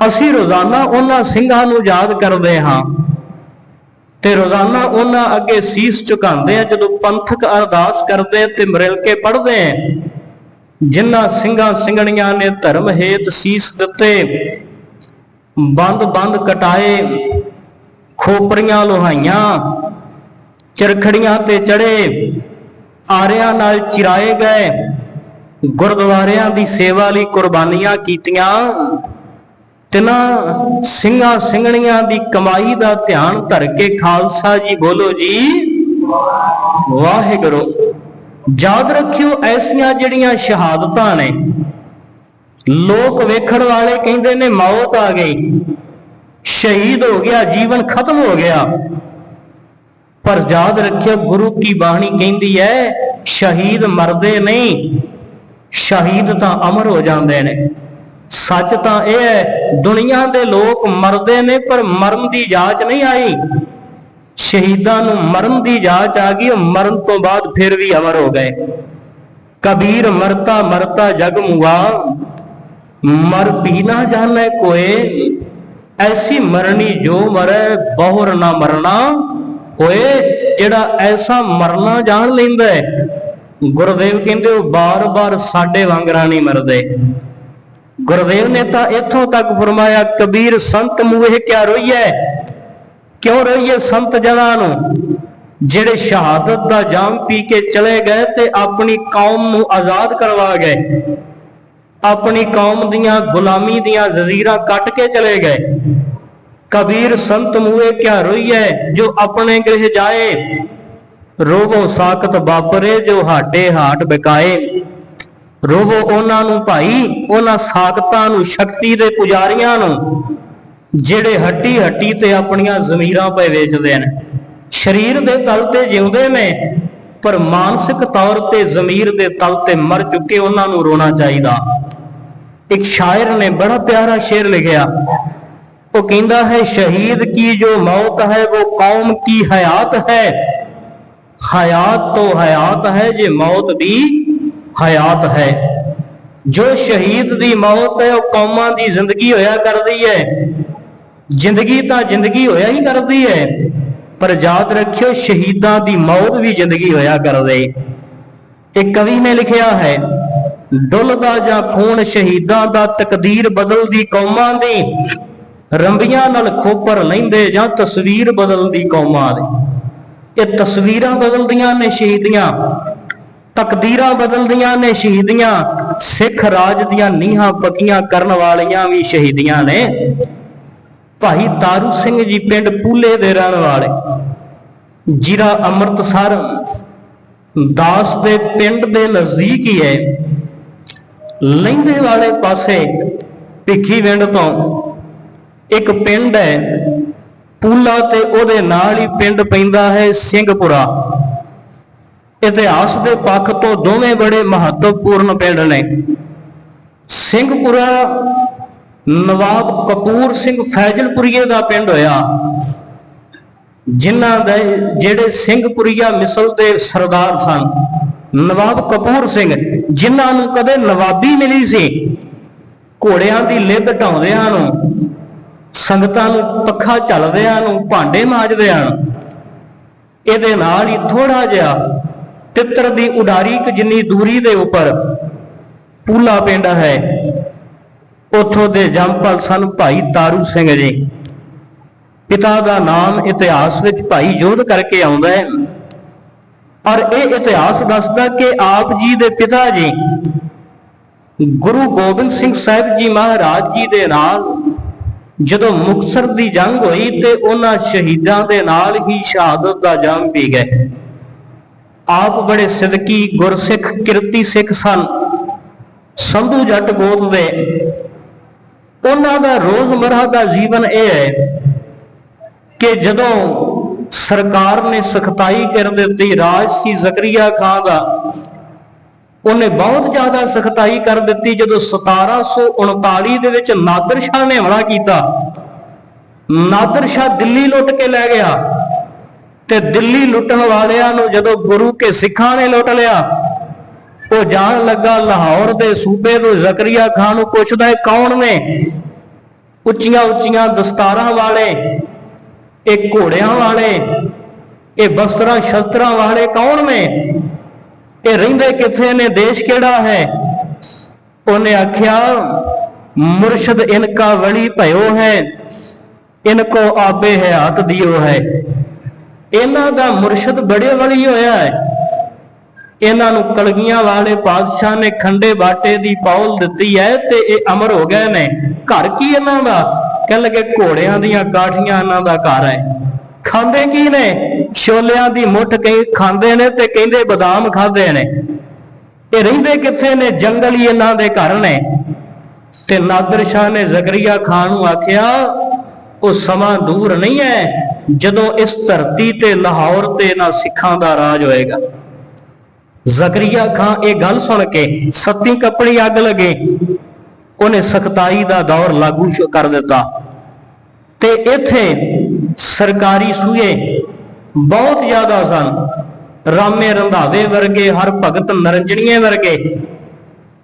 ਅਸੀਂ ਰੋਜ਼ਾਨਾ ਉਹਨਾਂ ਸਿੰਘਾਂ ਨੂੰ ਯਾਦ ਕਰਦੇ ਹਾਂ ਤੇ ਰੋਜ਼ਾਨਾ ਉਹਨਾਂ ਅੱਗੇ ਸੀਸ ਝੁਕਾਉਂਦੇ ਆ ਜਦੋਂ ਪੰਥਕ ਅਰਦਾਸ ਕਰਦੇ ਤੇ ਮਿਲ ਕੇ ਪੜ੍ਹਦੇ ਆ ਜਿਨ੍ਹਾਂ ਸਿੰਘਾਂ ਸਿੰਘਣੀਆਂ ਨੇ ਧਰਮ ਹੇਤ ਸੀਸ ਦਿੱਤੇ ਬੰਦ ਬੰਦ ਕਟਾਏ ਖੋਪਰੀਆਂ ਲੋਹਾਈਆਂ, ਚਰਖੜੀਆਂ ਤੇ ਚੜੇ ਆਰਿਆਂ ਨਾਲ ਚਿਰਾਏ ਗਏ, ਗੁਰਦੁਆਰਿਆਂ ਦੀ ਸੇਵਾ ਲਈ ਕੁਰਬਾਨੀਆਂ ਕੀਤੀਆਂ। ਤਿਨਾਂ ਸਿੰਘਾਂ ਸਿੰਘਣੀਆਂ ਦੀ ਕਮਾਈ ਦਾ ਧਿਆਨ ਧਰ ਕੇ ਖਾਲਸਾ ਜੀ ਬੋਲੋ ਜੀ, ਵਾਹਿਗੁਰੂ। ਯਾਦ ਰੱਖਿਓ ਐਸੀਆਂ ਜਿਹੜੀਆਂ ਸ਼ਹਾਦਤਾਂ ਨੇ, ਲੋਕ ਵੇਖਣ ਵਾਲੇ ਕਹਿੰਦੇ ਨੇ ਮੌਤ ਆ ਗਈ, ਸ਼ਹੀਦ ਹੋ ਗਿਆ, ਜੀਵਨ ਖਤਮ ਹੋ ਗਿਆ। ਪਰ ਯਾਦ ਰੱਖਿਓ ਗੁਰੂ ਕੀ ਬਾਣੀ ਕਹਿੰਦੀ ਹੈ, ਸ਼ਹੀਦ ਮਰਦੇ ਨਹੀਂ, ਸ਼ਹੀਦ ਤਾਂ ਅਮਰ ਹੋ ਜਾਂਦੇ ਨੇ। ਸੱਚ ਤਾਂ ਇਹ ਹੈ, ਦੁਨੀਆ ਦੇ ਲੋਕ ਮਰਦੇ ਨੇ, ਪਰ ਮਰਨ ਦੀ ਜਾਂਚ ਨਹੀਂ ਆਈ। ਸ਼ਹੀਦਾਂ ਨੂੰ ਮਰਨ ਦੀ ਜਾਂਚ ਆ ਗਈ, ਉਹ ਮਰਨ ਤੋਂ ਬਾਅਦ ਫਿਰ ਵੀ ਅਮਰ ਹੋ ਗਏ। ਕਬੀਰ ਮਰਤਾ ਮਰਤਾ ਜਗ ਮੁਆ। ਮਰ ਪੀ ਨਾ ਜਾਣੇ ਕੋਏ, ਐਸੀ ਮਰਨੀ ਜੋ ਮਰੈ, ਬਹੁਰ ਨਾ ਮਰਨਾ ਹੋਏ। ਜਿਹੜਾ ਐਸਾ ਮਰਨਾ ਜਾਣ ਲੈਂਦਾ ਗੁਰਦੇਵ ਕਹਿੰਦੇ ਉਹ ਬਾਰ-ਬਾਰ ਸਾਡੇ ਵਾਂਗਰਾ ਨਹੀਂ ਮਰਦੇ। ਗੁਰਦੇਵ ਨੇ ਤਾਂ ਇੱਥੋਂ ਤੱਕ ਫਰਮਾਇਆ, ਕਬੀਰ, ਸੰਤ ਮੂਹੇ ਕਿਆ ਰੋਈਐ ਕਿਉਂ ਰੋਈਏ ਸੰਤ ਜਨਾਂ ਨੂੰ? ਜਿਹੜੇ ਸ਼ਹਾਦਤ ਦਾ ਜਾਮ ਪੀ ਕੇ ਚਲੇ ਗਏ ਤੇ ਆਪਣੀ ਕੌਮ ਨੂੰ ਆਜ਼ਾਦ ਕਰਵਾ ਗਏ। ਆਪਣੀ ਕੌਮ ਦੀਆਂ ਗੁਲਾਮੀ ਦੀਆਂ ਜ਼ਜ਼ੀਰਾਂ ਕੱਟ ਕੇ ਚਲੇ ਗਏ। ਕਬੀਰ, ਸੰਤ ਮੂਹੇ ਕਿਆ ਰੋਈਐ ਜੋ ਆਪਣੇ ਗ੍ਰਹਿ ਜਾਏ, ਰੋਵੋ ਸਾਖਤ ਬਾਪਰੇ ਜੋ ਹਾਡੇ ਹਾਟ ਬਿਕਾਏ। ਰੋਵੋ ਉਹਨਾਂ ਨੂੰ ਭਾਈ, ਉਹਨਾਂ ਸਾਖਤਾਂ ਨੂੰ, ਸ਼ਕਤੀ ਦੇ ਪੁਜਾਰੀਆਂ ਨੂੰ, ਜਿਹੜੇ ਹੱਟੀ ਹੱਟੀ ਤੇ ਆਪਣੀਆਂ ਜ਼ਮੀਰਾਂ ਪਏ ਵੇਚਦੇ ਨੇ ਸਰੀਰ ਦੇ ਤਲ ਤੇ ਜਿਉਂਦੇ ਨੇ, ਪਰ ਮਾਨਸਿਕ ਤੌਰ ਤੇ ਜ਼ਮੀਰ ਦੇ ਤਲ ਤੇ ਮਰ ਚੁੱਕੇ ਉਹਨਾਂ ਨੂੰ ਰੋਣਾ ਚਾਹੀਦਾ। ਇੱਕ ਸ਼ਾਇਰ ਨੇ ਬੜਾ ਪਿਆਰਾ ਸ਼ੇਰ ਲਿਖਿਆ, ਉਹ ਕਹਿੰਦਾ ਹੈ, ਸ਼ਹੀਦ ਕੀ ਜੋ ਮੌਤ ਹੈ, ਉਹ ਕੌਮ ਕੀ ਹਯਾਤ ਹੈ? ਹਯਾਤ ਤੋਂ ਹਯਾਤ ਹੈ ਜੇ ਮੌਤ ਵੀ ਹਯਾਤ ਹੈ। ਜੋ ਸ਼ਹੀਦ ਦੀ ਮੌਤ ਹੈ, ਉਹ ਕੌਮਾਂ ਦੀ ਜ਼ਿੰਦਗੀ ਹੋਇਆ ਕਰਦੀ ਹੈ। ਜ਼ਿੰਦਗੀ ਤਾਂ ਜ਼ਿੰਦਗੀ ਹੋਇਆ ਹੀ ਕਰਦੀ ਹੈ, ਪਰ ਯਾਦ ਰੱਖਿਓ, ਸ਼ਹੀਦਾਂ ਦੀ ਮੌਤ ਵੀ ਜ਼ਿੰਦਗੀ ਹੋਇਆ ਕਰਦੇ। ਇੱਕ ਕਵੀ ਨੇ ਲਿਖਿਆ ਹੈ ਡੁੱਲਦਾ ਜਾਂ ਖੂਨ ਸ਼ਹੀਦਾਂ ਦਾ ਤਕਦੀਰ ਬਦਲਦੀ ਕੌਮਾਂ ਦੀ, ਰੰਬੀਆਂ ਨਾਲ ਖੋਪਰ ਲੈਂਦੇ ਜਾਂ ਤਸਵੀਰ ਬਦਲਦੀ ਕੌਮਾਂ ਦੀ। ਇਹ ਤਸਵੀਰਾਂ ਬਦਲਦੀਆਂ ਨੇ ਸ਼ਹੀਦੀਆਂ। ਤਕਦੀਰਾਂ ਬਦਲਦੀਆਂ ਨੇ, ਸ਼ਹੀਦੀਆਂ। ਸਿੱਖ ਰਾਜ ਦੀਆਂ ਨੀਹਾਂ ਪੱਕੀਆਂ ਕਰਨ ਵਾਲੀਆਂ ਵੀ ਸ਼ਹੀਦੀਆਂ ਨੇ। ਭਾਈ ਤਾਰੂ ਸਿੰਘ ਜੀ ਪਿੰਡ ਪੂਲੇ ਦੇ ਰਹਿਣ ਵਾਲੇ। ਜ਼ਿਲ੍ਹਾ ਅੰਮ੍ਰਿਤਸਰ, ਦਾਸ ਦੇ ਪਿੰਡ ਦੇ ਨਜ਼ਦੀਕ ਹੀ ਹੈ। ਲਹਿੰਦੇ ਵਾਲੇ ਪਾਸੇ, ਭਿੱਖੀ ਵਿੰਡ ਤੋਂ ਇੱਕ ਪਿੰਡ ਹੈ। ਪੂਲਾ ਤੇ ਉਹਦੇ ਨਾਲ ਹੀ ਪਿੰਡ ਪੈਂਦਾ ਹੈ ਸਿੰਘਪੁਰਾ ਇਤਿਹਾਸ ਦੇ ਪੱਖ ਤੋਂ ਦੋਵੇਂ ਬੜੇ ਮਹੱਤਵਪੂਰਨ ਪਿੰਡ ਨੇ। ਸਿੰਘਪੁਰਾ ਨਵਾਬ ਕਪੂਰ ਸਿੰਘ ਫੈਜ਼ਲਪੁਰੀਏ ਦਾ ਪਿੰਡ ਹੋਇਆ, ਜਿਨ੍ਹਾਂ ਦੇ, ਜਿਹੜੇ ਸਿੰਘਪੁਰੀਆ ਮਿਸਲ ਦੇ ਸਰਦਾਰ ਸਨ। ਨਵਾਬ ਕਪੂਰ ਸਿੰਘ, ਜਿਨ੍ਹਾਂ ਨੂੰ ਕਦੇ ਨਵਾਬੀ ਮਿਲੀ ਸੀ, ਘੋੜਿਆਂ ਦੀ ਲਿੱਦ ਢਾਉਂਦਿਆਂ ਨੂੰ, ਸੰਗਤਾਂ ਨੂੰ ਪੱਖਾ ਚੱਲਦਿਆਂ ਨੂੰ, ਭਾਂਡੇ ਮਾਜਦਿਆਂ ਨੂੰ, ਇਹਦੇ ਨਾਲ ਹੀ ਥੋੜਾ ਜਿਹਾ ਤਿੱਤਰ ਦੀ ਉਡਾਰੀ ਕੁ ਜਿੰਨੀ ਦੂਰੀ ਦੇ ਉੱਪਰ ਪੂਲਾ ਪਿੰਡ ਹੈ, ਉਥੋਂ ਦੇ ਜੰਪਲ ਸਨ ਭਾਈ ਤਾਰੂ ਸਿੰਘ ਜੀ। ਪਿਤਾ ਦਾ ਨਾਮ ਇਤਿਹਾਸ ਵਿੱਚ ਭਾਈ ਯੋਧ ਕਰਕੇ ਆਉਂਦਾ ਹੈ। ਔਰ ਇਹ ਇਤਿਹਾਸ ਦੱਸਦਾ ਕਿ ਆਪ ਜੀ ਦੇ ਪਿਤਾ ਜੀ, ਗੁਰੂ ਗੋਬਿੰਦ ਸਿੰਘ ਸਾਹਿਬ ਜੀ ਮਹਾਰਾਜ ਜੀ ਦੇ ਨਾਲ ਜਦੋਂ ਮੁਕਤਸਰ ਦੀ ਜੰਗ ਹੋਈ ਤੇ ਉਹਨਾਂ ਸ਼ਹੀਦਾਂ ਦੇ ਨਾਲ ਹੀ ਸ਼ਹਾਦਤ ਦਾ ਜੰਮ ਪੀ ਗਏ। ਆਪ ਬੜੇ ਸਿਦਕੀ ਗੁਰਸਿੱਖ ਕਿਰਤੀ ਸਿੱਖ ਸਨ। ਸੰਧੂ ਜੱਟ ਗੋਤ ਦੇ ਉਹਨਾਂ ਦਾ ਰੋਜ਼ਮਰਰਾ ਦਾ ਜੀਵਨ ਇਹ ਹੈ ਕਿ ਜਦੋਂ ਸਰਕਾਰ ਨੇ ਸਖਤਾਈ ਕਰਨ ਦਿੱਤੀ, ਰਾਜ ਸੀ ਜ਼ਕਰੀਆ ਖਾਨ ਦਾ, ਉਹਨੇ ਬਹੁਤ ਜ਼ਿਆਦਾ ਸਖਤਾਈ ਕਰ ਦਿੱਤੀ। ਜਦੋਂ 1739 ਦੇ ਵਿੱਚ ਨਾਦਰ ਸ਼ਾਹ ਨੇ ਹਮਲਾ ਕੀਤਾ, ਨਾਦਰ ਸ਼ਾਹ ਦਿੱਲੀ ਲੁੱਟ ਕੇ ਲੈ ਗਿਆ। ਤੇ ਦਿੱਲੀ ਲੁੱਟਣ ਵਾਲਿਆਂ ਨੂੰ ਜਦੋਂ ਗੁਰੂ ਕੇ ਸਿੱਖਾਂ ਨੇ ਲੁੱਟ ਲਿਆ, ਉਹ ਜਾਣ ਲੱਗਾ ਲਾਹੌਰ ਦੇ ਸੂਬੇ ਨੂੰ, ਜ਼ਕਰੀਆ ਖਾਨ ਨੂੰ ਪੁੱਛਦਾ ਹੈ ਕੌਣ ਨੇ? ਉੱਚੀਆਂ ਉੱਚੀਆਂ ਦਸਤਾਰਾਂ ਵਾਲੇ, ਇਹ ਘੋੜਿਆਂ ਵਾਲੇ, ਇਹ ਬਸਤਰਾਂ ਸ਼ਸਤਰਾਂ ਵਾਲੇ ਕੌਣ ਨੇ? ਇਹ ਰਹਿੰਦੇ ਕਿੱਥੇ ਨੇ? ਦੇਸ਼ ਕਿਹੜਾ ਹੈ? ਉਹਨੇ ਆਖਿਆ, ਮੁਰਸ਼ਦ ਇਨਕਾ ਵਲੀ ਭਇਓ ਹੈ, ਇਨਕੋ ਆਬੇ ਹਯਾਤ ਦਿਓ ਹੈ। ਇਹਨਾਂ ਦਾ ਮੁਰਸ਼ਦ ਬੜੇ ਵਲੀ ਹੋਇਆ ਹੈ। ਇਹਨਾਂ ਨੂੰ ਕਲਗੀਆਂ ਵਾਲੇ ਪਾਤਸ਼ਾਹ ਨੇ ਖੰਡੇ ਬਾਟੇ ਦੀ ਪੌਲ ਦਿੱਤੀ ਹੈ ਤੇ ਇਹ ਅਮਰ ਹੋ ਗਏ ਨੇ। ਘਰ ਕੀ ਇਹਨਾਂ ਦਾ? ਕਹਿ ਲਗੇ ਘੋੜਿਆਂ ਦੀਆਂ ਕਾਠੀਆਂ ਇਹਨਾਂ ਦਾ ਘਰ ਹੈ। ਖਾਂਦੇ ਕੀ ਨੇ? ਛੋਲਿਆਂ ਦੀ ਮੁੱਠ ਕਈ ਖਾਂਦੇ ਨੇ ਤੇ ਕਹਿੰਦੇ ਬਦਾਮ ਖਾਂਦੇ ਨੇ। ਇਹ ਰਹਿੰਦੇ ਕਿੱਥੇ ਨੇ? ਜੰਗਲ ਹੀ ਇਹਨਾਂ ਦੇ ਘਰ ਨੇ। ਤੇ ਨਾਦਰ ਸ਼ਾਹ ਨੇ ਜ਼ਕਰੀਆ ਖਾਨ ਨੂੰ ਆਖਿਆ, ਉਹ ਸਮਾਂ ਦੂਰ ਨਹੀਂ ਹੈ। ਜਦੋਂ ਇਸ ਧਰਤੀ ਤੇ ਲਾਹੌਰ ਤੇ ਨਾ ਸਿੱਖਾਂ ਦਾ ਰਾਜ ਹੋਏਗਾ। ਜ਼ਕਰੀਆ ਖਾਨ ਇਹ ਗੱਲ ਸੁਣ ਕੇ ਸੱਤੀ ਕੱਪੜੀ ਅੱਗ ਲਗੇ। ਉਹਨੇ ਸਖਤਾਈ ਦਾ ਦੌਰ ਲਾਗੂ ਕਰ ਦਿੱਤਾ। ਤੇ ਇੱਥੇ ਸਰਕਾਰੀ ਸੂਏ ਬਹੁਤ ਜ਼ਿਆਦਾ ਸਨ। ਰਾਮੇ ਰੰਧਾਵੇ ਵਰਗੇ, ਹਰ ਭਗਤ ਨਰੰਜਣੀਏ ਵਰਗੇ,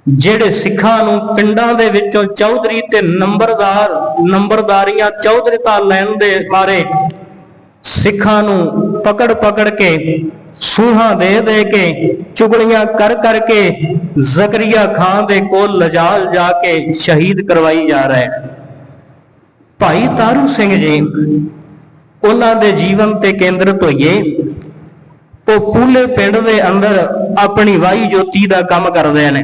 ਜਿਹੜੇ ਸਿੱਖਾਂ ਨੂੰ ਪਿੰਡਾਂ ਦੇ ਵਿੱਚੋਂ ਚੌਧਰੀ ਤੇ ਨੰਬਰਦਾਰ, ਨੰਬਰਦਾਰੀਆਂ ਚੌਧਰੀਤਾ ਲੈਣ ਦੇ ਬਾਰੇ ਸਿੱਖਾਂ ਨੂੰ ਪਕੜ ਪਕੜ ਕੇ, ਸੂਹਾਂ ਦੇ ਦੇ ਕੇ, ਚੁਗਲੀਆਂ ਕਰ ਕਰਕੇ ਜ਼ਕਰੀਆ ਖਾਨ ਦੇ ਕੋਲ ਲਜਾਲ ਜਾ ਕੇ ਸ਼ਹੀਦ ਕਰਵਾਈ ਜਾ ਰਿਹਾ ਹੈ ਭਾਈ ਤਾਰੂ ਸਿੰਘ ਜੀ, ਉਹਨਾਂ ਦੇ ਜੀਵਨ ਤੇ ਕੇਂਦਰਿਤ ਹੋਈਏ, ਉਹ ਪੂਲੇ ਪਿੰਡ ਦੇ ਅੰਦਰ ਆਪਣੀ ਵਾਈ ਜੋਤੀ ਦਾ ਕੰਮ ਕਰਦੇ ਨੇ।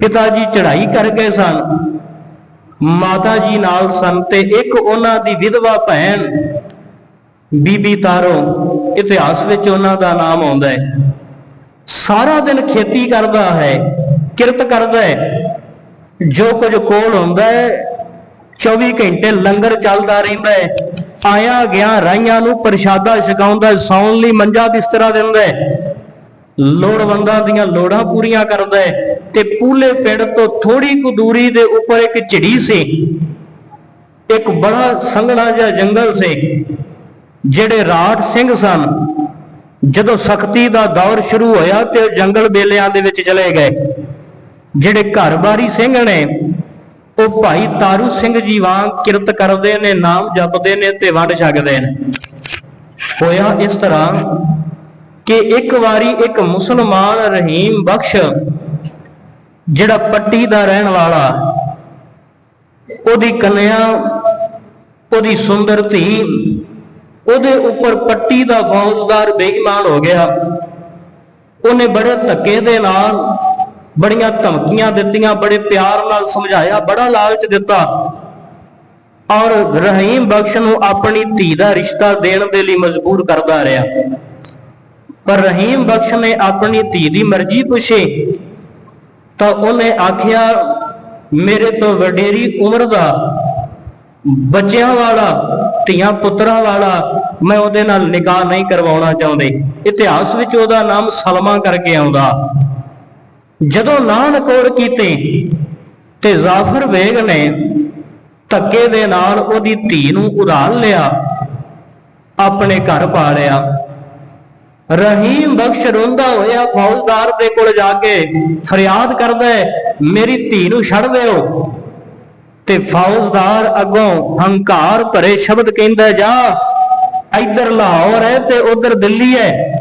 ਪਿਤਾ ਜੀ ਚੜ੍ਹਾਈ ਕਰ ਗਏ ਸਨ। ਮਾਤਾ ਜੀ ਨਾਲ ਸਨ ਤੇ ਇੱਕ ਉਹਨਾਂ ਦੀ ਵਿਧਵਾ ਭੈਣ ਬੀਬੀ ਤਾਰੋ ਇਤਿਹਾਸ ਵਿੱਚ ਉਹਨਾਂ ਦਾ ਨਾਮ ਆਉਂਦਾ ਹੈ। ਸਾਰਾ ਦਿਨ ਖੇਤੀ ਕਰਦਾ ਹੈ ਕਿਰਤ ਕਰਦਾ ਹੈ। ਜੋ ਕੁਝ ਕੋਲ ਹੁੰਦਾ ਹੈ 24 ਘੰਟੇ ਲੰਗਰ ਚੱਲਦਾ ਰਹਿੰਦਾ ਹੈ। ਆਇਆ ਗਿਆ ਰਾਈਆਂ ਨੂੰ ਪ੍ਰਸ਼ਾਦਾ ਛਕਾਉਂਦਾ ਹੈ, ਸੌਣ ਲਈ ਮੰਜਾ ਬਿਸਤਰਾ ਦਿੰਦਾ ਹੈ। ਲੋੜਵੰਦਾਂ ਦੀਆਂ ਲੋੜਾਂ ਪੂਰੀਆਂ ਕਰਦਾ ਹੈ ਤੇ ਪੂਲੇ ਪਿੰਡ ਤੋਂ ਥੋੜੀ ਕੁ ਦੂਰੀ ਦੇ ਉੱਪਰ ਇੱਕ ਝਿੜੀ ਸੀ। ਇੱਕ ਬੜਾ ਸੰਘਣਾ ਜਿਹਾ ਜੰਗਲ ਸੀ। ਜਿਹੜੇ ਰਾਠ ਸਿੰਘ ਸਨ, ਜਦੋਂ ਸਖਤੀ ਦਾ ਦੌਰ ਸ਼ੁਰੂ ਹੋਇਆ ਤੇ ਉਹ ਜੰਗਲ ਬੇਲਿਆਂ ਦੇ ਵਿੱਚ ਚਲੇ ਗਏ। ਜਿਹੜੇ ਘਰਬਾਰੀ ਸਿੰਘ ਨੇ, ਉਹ ਭਾਈ ਤਾਰੂ ਸਿੰਘ ਜੀ ਵਾਂਗ ਕਿਰਤ ਕਰਦੇ ਨੇ, ਨਾਮ ਜਪਦੇ ਨੇ ਤੇ ਵੰਡ ਛਕਦੇ ਨੇ। ਹੋਇਆ ਇਸ ਤਰ੍ਹਾਂ ਕਿ ਇੱਕ ਵਾਰੀ ਇੱਕ ਮੁਸਲਮਾਨ ਰਹੀਮ ਬਖਸ਼, ਜਿਹੜਾ ਪੱਟੀ ਦਾ ਰਹਿਣ ਵਾਲਾ, ਉਹਦੀ ਕੰਨਿਆ, ਉਹਦੀ ਸੁੰਦਰ ਧੀ ਉਹਦੇ ਉੱਪਰ ਪੱਟੀ ਦਾ ਫੌਜਦਾਰ ਬੇਈਮਾਨ ਹੋ ਗਿਆ। ਉਹਨੇ ਬੜੇ ਧੱਕੇ ਦੇ ਨਾਲ ਬੜੀਆਂ ਧਮਕੀਆਂ ਦਿੱਤੀਆਂ, ਬੜੇ ਪਿਆਰ ਨਾਲ ਸਮਝਾਇਆ, ਬੜਾ ਲਾਲਚ ਦਿੱਤਾ। ਔਰ ਰਹੀਮ ਬਖਸ਼ ਨੂੰ ਆਪਣੀ ਧੀ ਦਾ ਰਿਸ਼ਤਾ ਦੇਣ ਦੇ ਲਈ ਮਜਬੂਰ ਕਰਦਾ ਰਿਹਾ। ਪਰ ਰਹੀਮ ਬਖਸ਼ ਨੇ ਆਪਣੀ ਧੀ ਦੀ ਮਰਜ਼ੀ ਪੁੱਛੀ, ਤਾਂ ਉਹਨੇ ਆਖਿਆ, ਮੇਰੇ ਤੋਂ ਵਡੇਰੀ ਉਮਰ ਦਾ ਬੱਚਿਆਂ ਵਾਲਾ, ਧੀਆਂ ਪੁੱਤਰਾਂ ਵਾਲਾ, ਮੈਂ ਉਹਦੇ ਨਾਲ ਨਿਕਾਹ ਨਹੀਂ ਕਰਵਾਉਣਾ ਚਾਹੁੰਦੇ। ਇਤਿਹਾਸ ਵਿੱਚ ਉਹਦਾ ਨਾਮ ਸਲਮਾ ਕਰਕੇ ਆਉਂਦਾ। ਜਦੋਂ ਨਾਨਕੋਰ ਕੀਤੀ ਤੇ ਜ਼ਾਫਰ ਬੇਗ ਨੇ ਧੱਕੇ ਦੇ ਨਾਲ ਉਹਦੀ ਧੀ ਨੂੰ ਉਧਾਰ ਲਿਆ, ਆਪਣੇ ਘਰ ਪਾ ਲਿਆ ਰਹੀਮ ਬਖਸ਼ ਰੋਂਦਾ ਹੋਇਆ ਫੌਜਦਾਰ ਦੇ ਕੋਲ ਜਾ ਕੇ ਫਰਿਆਦ ਕਰਦਾ ਮੇਰੀ ਧੀ ਨੂੰ ਛੱਡ ਦਿਓ। ਤੇ ਫੌਜਦਾਰ ਅੱਗੋਂ ਹੰਕਾਰ ਭਰੇ ਸ਼ਬਦ ਕਹਿੰਦਾ ਜਾ, ਇੱਧਰ ਲਾਹੌਰ ਹੈ ਤੇ ਉਧਰ ਦਿੱਲੀ ਹੈ।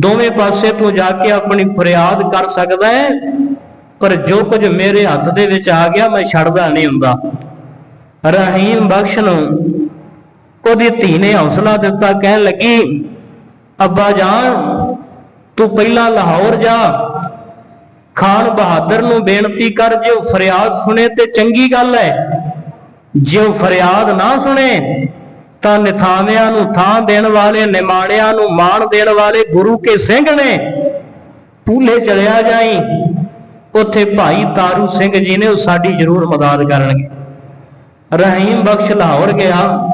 ਦੋਵੇਂ ਪਾਸੇ ਤੋਂ ਜਾ ਕੇ ਆਪਣੀ ਫਰਿਆਦ ਕਰ ਸਕਦਾ ਹੈ, ਪਰ ਜੋ ਕੁਝ ਮੇਰੇ ਹੱਥ ਦੇ ਵਿੱਚ ਆ ਗਿਆ ਮੈਂ ਛੱਡਦਾ ਨਹੀਂ ਹੁੰਦਾ। ਰਹੀਮ ਬਖਸ਼ ਨੂੰ ਉਹਦੀ ਧੀ ਨੇ ਹੌਸਲਾ ਦਿੱਤਾ, ਕਹਿਣ ਲੱਗੀ, ਅੱਬਾ ਜਾਨ, ਤੂੰ ਪਹਿਲਾਂ ਲਾਹੌਰ ਜਾ ਖਾਨ ਬਹਾਦਰ ਨੂੰ ਬੇਨਤੀ ਕਰ, ਜੇ ਉਹ ਫਰਿਆਦ ਸੁਣੇ ਤੇ ਚੰਗੀ ਗੱਲ ਹੈ। ਜੇ ਉਹ ਫਰਿਆਦ ਨਾ ਸੁਣੇ, ਤਾਂ ਨਿਥਾਵਿਆਂ ਨੂੰ ਥਾਂ ਦੇਣ ਵਾਲੇ, ਨਿਮਾਣਿਆਂ ਨੂੰ ਮਾਣ ਦੇਣ ਵਾਲੇ ਗੁਰੂ ਕੇ ਸਿੰਘ ਨੇ ਪੂਲੇ ਚਲਿਆ ਜਾਈ। ਉੱਥੇ ਭਾਈ ਤਾਰੂ ਸਿੰਘ ਜੀ ਨੇ ਉਹ ਸਾਡੀ ਜ਼ਰੂਰ ਮਦਦ ਕਰਨਗੇ। ਰਹੀਮ ਬਖਸ਼ ਲਾਹੌਰ ਗਿਆ।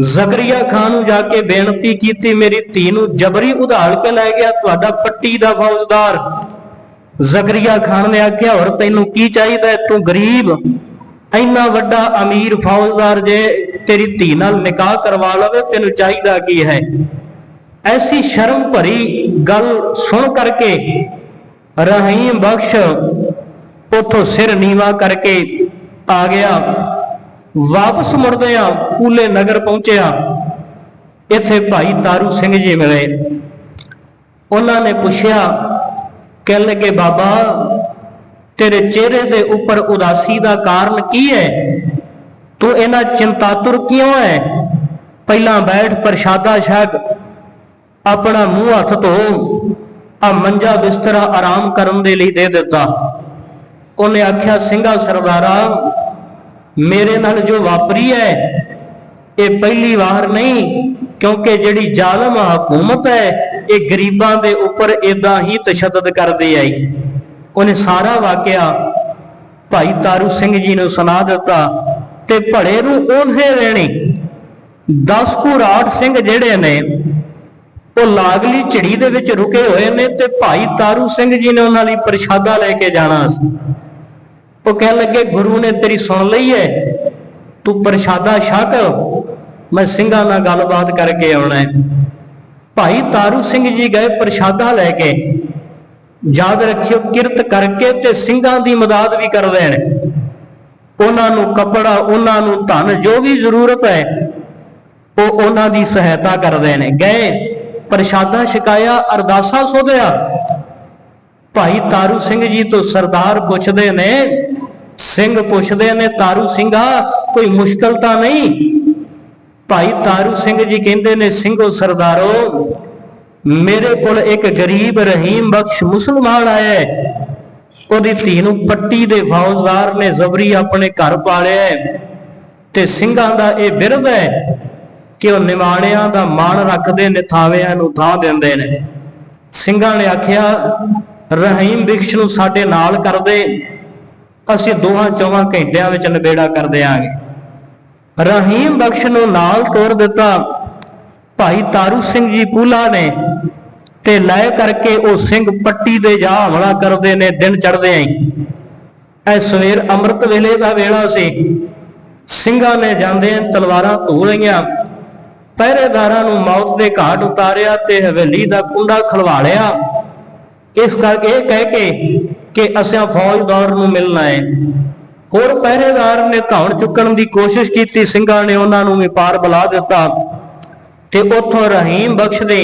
ਜ਼ਕਰੀਆ ਖਾਨ ਨੂੰ ਜਾ ਕੇ ਬੇਨਤੀ ਕੀਤੀ, ਮੇਰੀ ਧੀ ਨੂੰ ਜਬਰੀ ਉਧਾਲ ਕੇ ਲੈ ਗਿਆ, ਤੁਹਾਡਾ ਪੱਟੀ ਦਾ ਫੌਜਦਾਰ। ਜ਼ਕਰੀਆ ਖਾਨ ਨੇ ਆਖਿਆ, ਹੋਰ ਤੈਨੂੰ ਕੀ ਚਾਹੀਦਾ ਤੂੰ ਗਰੀਬ, ਇੰਨਾ ਵੱਡਾ ਅਮੀਰ ਫੌਜਦਾਰ ਜੇ ਤੇਰੀ ਧੀ ਨਾਲ ਨਿਕਾਹ ਕਰਵਾ ਲਵੇ, ਤੈਨੂੰ ਚਾਹੀਦਾ ਕੀ ਹੈ? ਐਸੀ ਸ਼ਰਮ ਭਰੀ ਗੱਲ ਸੁਣ ਕਰਕੇ ਰਹੀਮ ਬਖਸ਼ ਉਥੋਂ ਸਿਰ ਨੀਵਾ ਕਰਕੇ ਆ ਗਿਆ। ਵਾਪਸ ਮੁੜਦਿਆਂ ਪੂਲੇ ਨਗਰ ਪਹੁੰਚਿਆ। ਇੱਥੇ ਭਾਈ ਤਾਰੂ ਸਿੰਘ ਜੀ ਮਿਲੇ। ਉਹਨਾਂ ਨੇ ਪੁੱਛਿਆ ਕਹਿਣ ਲੱਗੇ, ਬਾਬਾ, ਤੇਰੇ ਚਿਹਰੇ ਦੇ ਉੱਪਰ ਉਦਾਸੀ ਦਾ ਕਾਰਨ ਕੀ ਹੈ? ਤੂੰ ਇਹਨਾਂ ਚਿੰਤਾਤੁਰ ਕਿਉਂ ਹੈ? ਪਹਿਲਾਂ ਬੈਠ ਪ੍ਰਸ਼ਾਦਾ ਛਕ, ਆਪਣਾ ਮੂੰਹ ਹੱਥ ਧੋ, ਆ ਮੰਜਾ ਬਿਸਤਰਾ ਆਰਾਮ ਕਰਨ ਦੇ ਲਈ ਦੇ ਦਿੱਤਾ। ਉਹਨੇ ਆਖਿਆ, ਸਿੰਘਾ ਸਰਦਾਰਾ, ਮੇਰੇ ਨਾਲ ਜੋ ਵਾਪਰੀ ਹੈ, ਇਹ ਪਹਿਲੀ ਵਾਰ ਨਹੀਂ, ਕਿਉਂਕਿ ਜਿਹੜੀ ਜ਼ਾਲਮ ਹਕੂਮਤ ਹੈ ਇਹ ਗਰੀਬਾਂ ਦੇ ਉੱਪਰ ਇਦਾਂ ਹੀ ਤਸ਼ੱਦਦ ਕਰਦੀ ਆਈ। ਉਹਨੇ ਸਾਰਾ ਵਾਕਿਆ ਭਾਈ ਤਾਰੂ ਸਿੰਘ ਜੀ ਨੂੰ ਸੁਣਾ ਦਿੱਤਾ ਤੇ ਭੜੇ ਨੂੰ ਉਹਦੇ ਰਹਿਣੀ 10 ਕੁ ਰਾਠ ਸਿੰਘ ਜਿਹੜੇ ਨੇ, ਉਹ ਲਾਗਲੀ ਝੜੀ ਦੇ ਵਿੱਚ ਰੁਕੇ ਹੋਏ ਨੇ ਤੇ ਭਾਈ ਤਾਰੂ ਸਿੰਘ ਜੀ ਨੇ ਉਹਨਾਂ ਲਈ ਪ੍ਰਸ਼ਾਦਾ ਲੈ ਕੇ ਜਾਣਾ ਸੀ। ਉਹ ਕਹਿਣ ਲੱਗੇ, ਗੁਰੂ ਨੇ ਤੇਰੀ ਸੁਣ ਲਈ ਹੈ ਤੂੰ ਪ੍ਰਸ਼ਾਦਾ ਛਕ। ਮੈਂ ਸਿੰਘਾਂ ਨਾਲ ਗੱਲਬਾਤ ਕਰਕੇ ਆਉਣਾ ਹੈ ਭਾਈ ਤਾਰੂ ਸਿੰਘ ਜੀ ਗਏ ਪ੍ਰਸ਼ਾਦਾ ਲੈ ਕੇ। ਯਾਦ ਰੱਖਿਓ, ਕਿਰਤ ਕਰਕੇ ਤੇ ਸਿੰਘਾਂ ਦੀ ਮਦਦ ਵੀ ਕਰਦੇ ਨੇ ਉਹਨਾਂ ਨੂੰ ਕੱਪੜਾ, ਉਹਨਾਂ ਨੂੰ ਧਨ, ਜੋ ਵੀ ਜ਼ਰੂਰਤ ਹੈ, ਉਹ ਉਹਨਾਂ ਦੀ ਸਹਾਇਤਾ ਕਰਦੇ ਨੇ ਗਏ, ਪ੍ਰਸ਼ਾਦਾ ਛਕਾਇਆ, ਅਰਦਾਸਾ ਸੋਧਿਆ। ਭਾਈ ਤਾਰੂ ਸਿੰਘ ਜੀ ਤੋਂ ਸਰਦਾਰ ਪੁੱਛਦੇ ਨੇ, ਸਿੰਘ ਪੁੱਛਦੇ ਨੇ, ਤਾਰੂ ਸਿੰਘਾ, ਕੋਈ ਮੁਸ਼ਕਲ ਤਾਂ ਨਹੀਂ? ਭਾਈ ਤਾਰੂ ਸਿੰਘ ਜੀ ਕਹਿੰਦੇ ਨੇ, ਸਿੰਘੋ ਸਰਦਾਰੋ, ਮੇਰੇ ਕੋਲ ਇੱਕ ਗਰੀਬ ਰਹੀਮ ਬਖਸ਼ ਮੁਸਲਮਾਨ ਆਇਆ ਹੈ। ਉਹਦੀ ਧੀ ਨੂੰ ਪੱਟੀ ਦੇ ਫੌਜਦਾਰ ਨੇ ਜ਼ਬਰੀ ਆਪਣੇ ਘਰ ਪਾਲਿਆ ਤੇ ਸਿੰਘਾਂ ਦਾ ਇਹ ਬਿਰਧ ਹੈ ਕਿ ਉਹ ਨਿਵਾਣਿਆਂ ਦਾ ਮਾਣ ਰੱਖਦੇ ਨੇ, ਥਾਵਿਆਂ ਨੂੰ ਥਾਂ ਦਿੰਦੇ ਨੇ। ਸਿੰਘਾਂ ਨੇ ਆਖਿਆ, ਰਹੀਮ ਬਖਸ਼ ਨੂੰ ਸਾਡੇ ਨਾਲ ਕਰਦੇ ਅਸੀਂ ਦੋਹਾਂ ਚੌਵਾਂ ਘੰਟਿਆਂ ਵਿੱਚ ਨਿਬੇੜਾ ਕਰ ਦਿਆਂਗੇ। ਰਹੀਮ ਬਖਸ਼ ਨੂੰ ਨਾਲ ਤੋਰ ਦਿੱਤਾ। ਭਾਈ ਤਾਰੂ ਸਿੰਘ ਜੀ ਪੂਲਾ ਨੇ ਤੇ ਲੈ ਕਰਕੇ ਉਹ ਸਿੰਘ ਪੱਟੀ ਦੇ ਜਾ ਹਮਲਾ ਕਰਦੇ ਨੇ, ਦਿਨ ਚੜਦੇ ਆਂ ਐ ਸਵੇਰ ਅੰਮ੍ਰਿਤ ਵੇਲੇ ਦਾ ਵੇਲਾ ਸੀ। ਸਿੰਘਾਂ ਨੇ ਜਾਂਦੇ ਤਲਵਾਰਾਂ ਧੋ ਲਈਆਂ। ਪਹਿਰੇਦਾਰਾਂ ਨੂੰ ਮੌਤ ਦੇ ਘਾਟ ਉਤਾਰਿਆ ਤੇ ਹਵੇਲੀ ਦਾ ਕੁੰਡਾ ਖਲਵਾ ਲਿਆ। ਇਸ ਕਰਕੇ ਇਹ ਕਹਿ ਕੇ ਕਿ ਅਸਾਂ ਫੌਜਦਾਰ ਨੂੰ ਮਿਲਣਾ ਹੈ ਹੋਰ ਪਹਿਰੇਦਾਰ ਨੇ ਧੌਣ ਚੁੱਕਣ ਦੀ ਕੋਸ਼ਿਸ਼ ਕੀਤੀ, ਸਿੰਘਾਂ ਨੇ ਉਹਨਾਂ ਨੂੰ ਵੀ ਪਾਰ ਬੁਲਾ ਦਿੱਤਾ ਤੇ ਉੱਥੋਂ ਰਹੀਮ ਬਖਸ਼ ਦੇ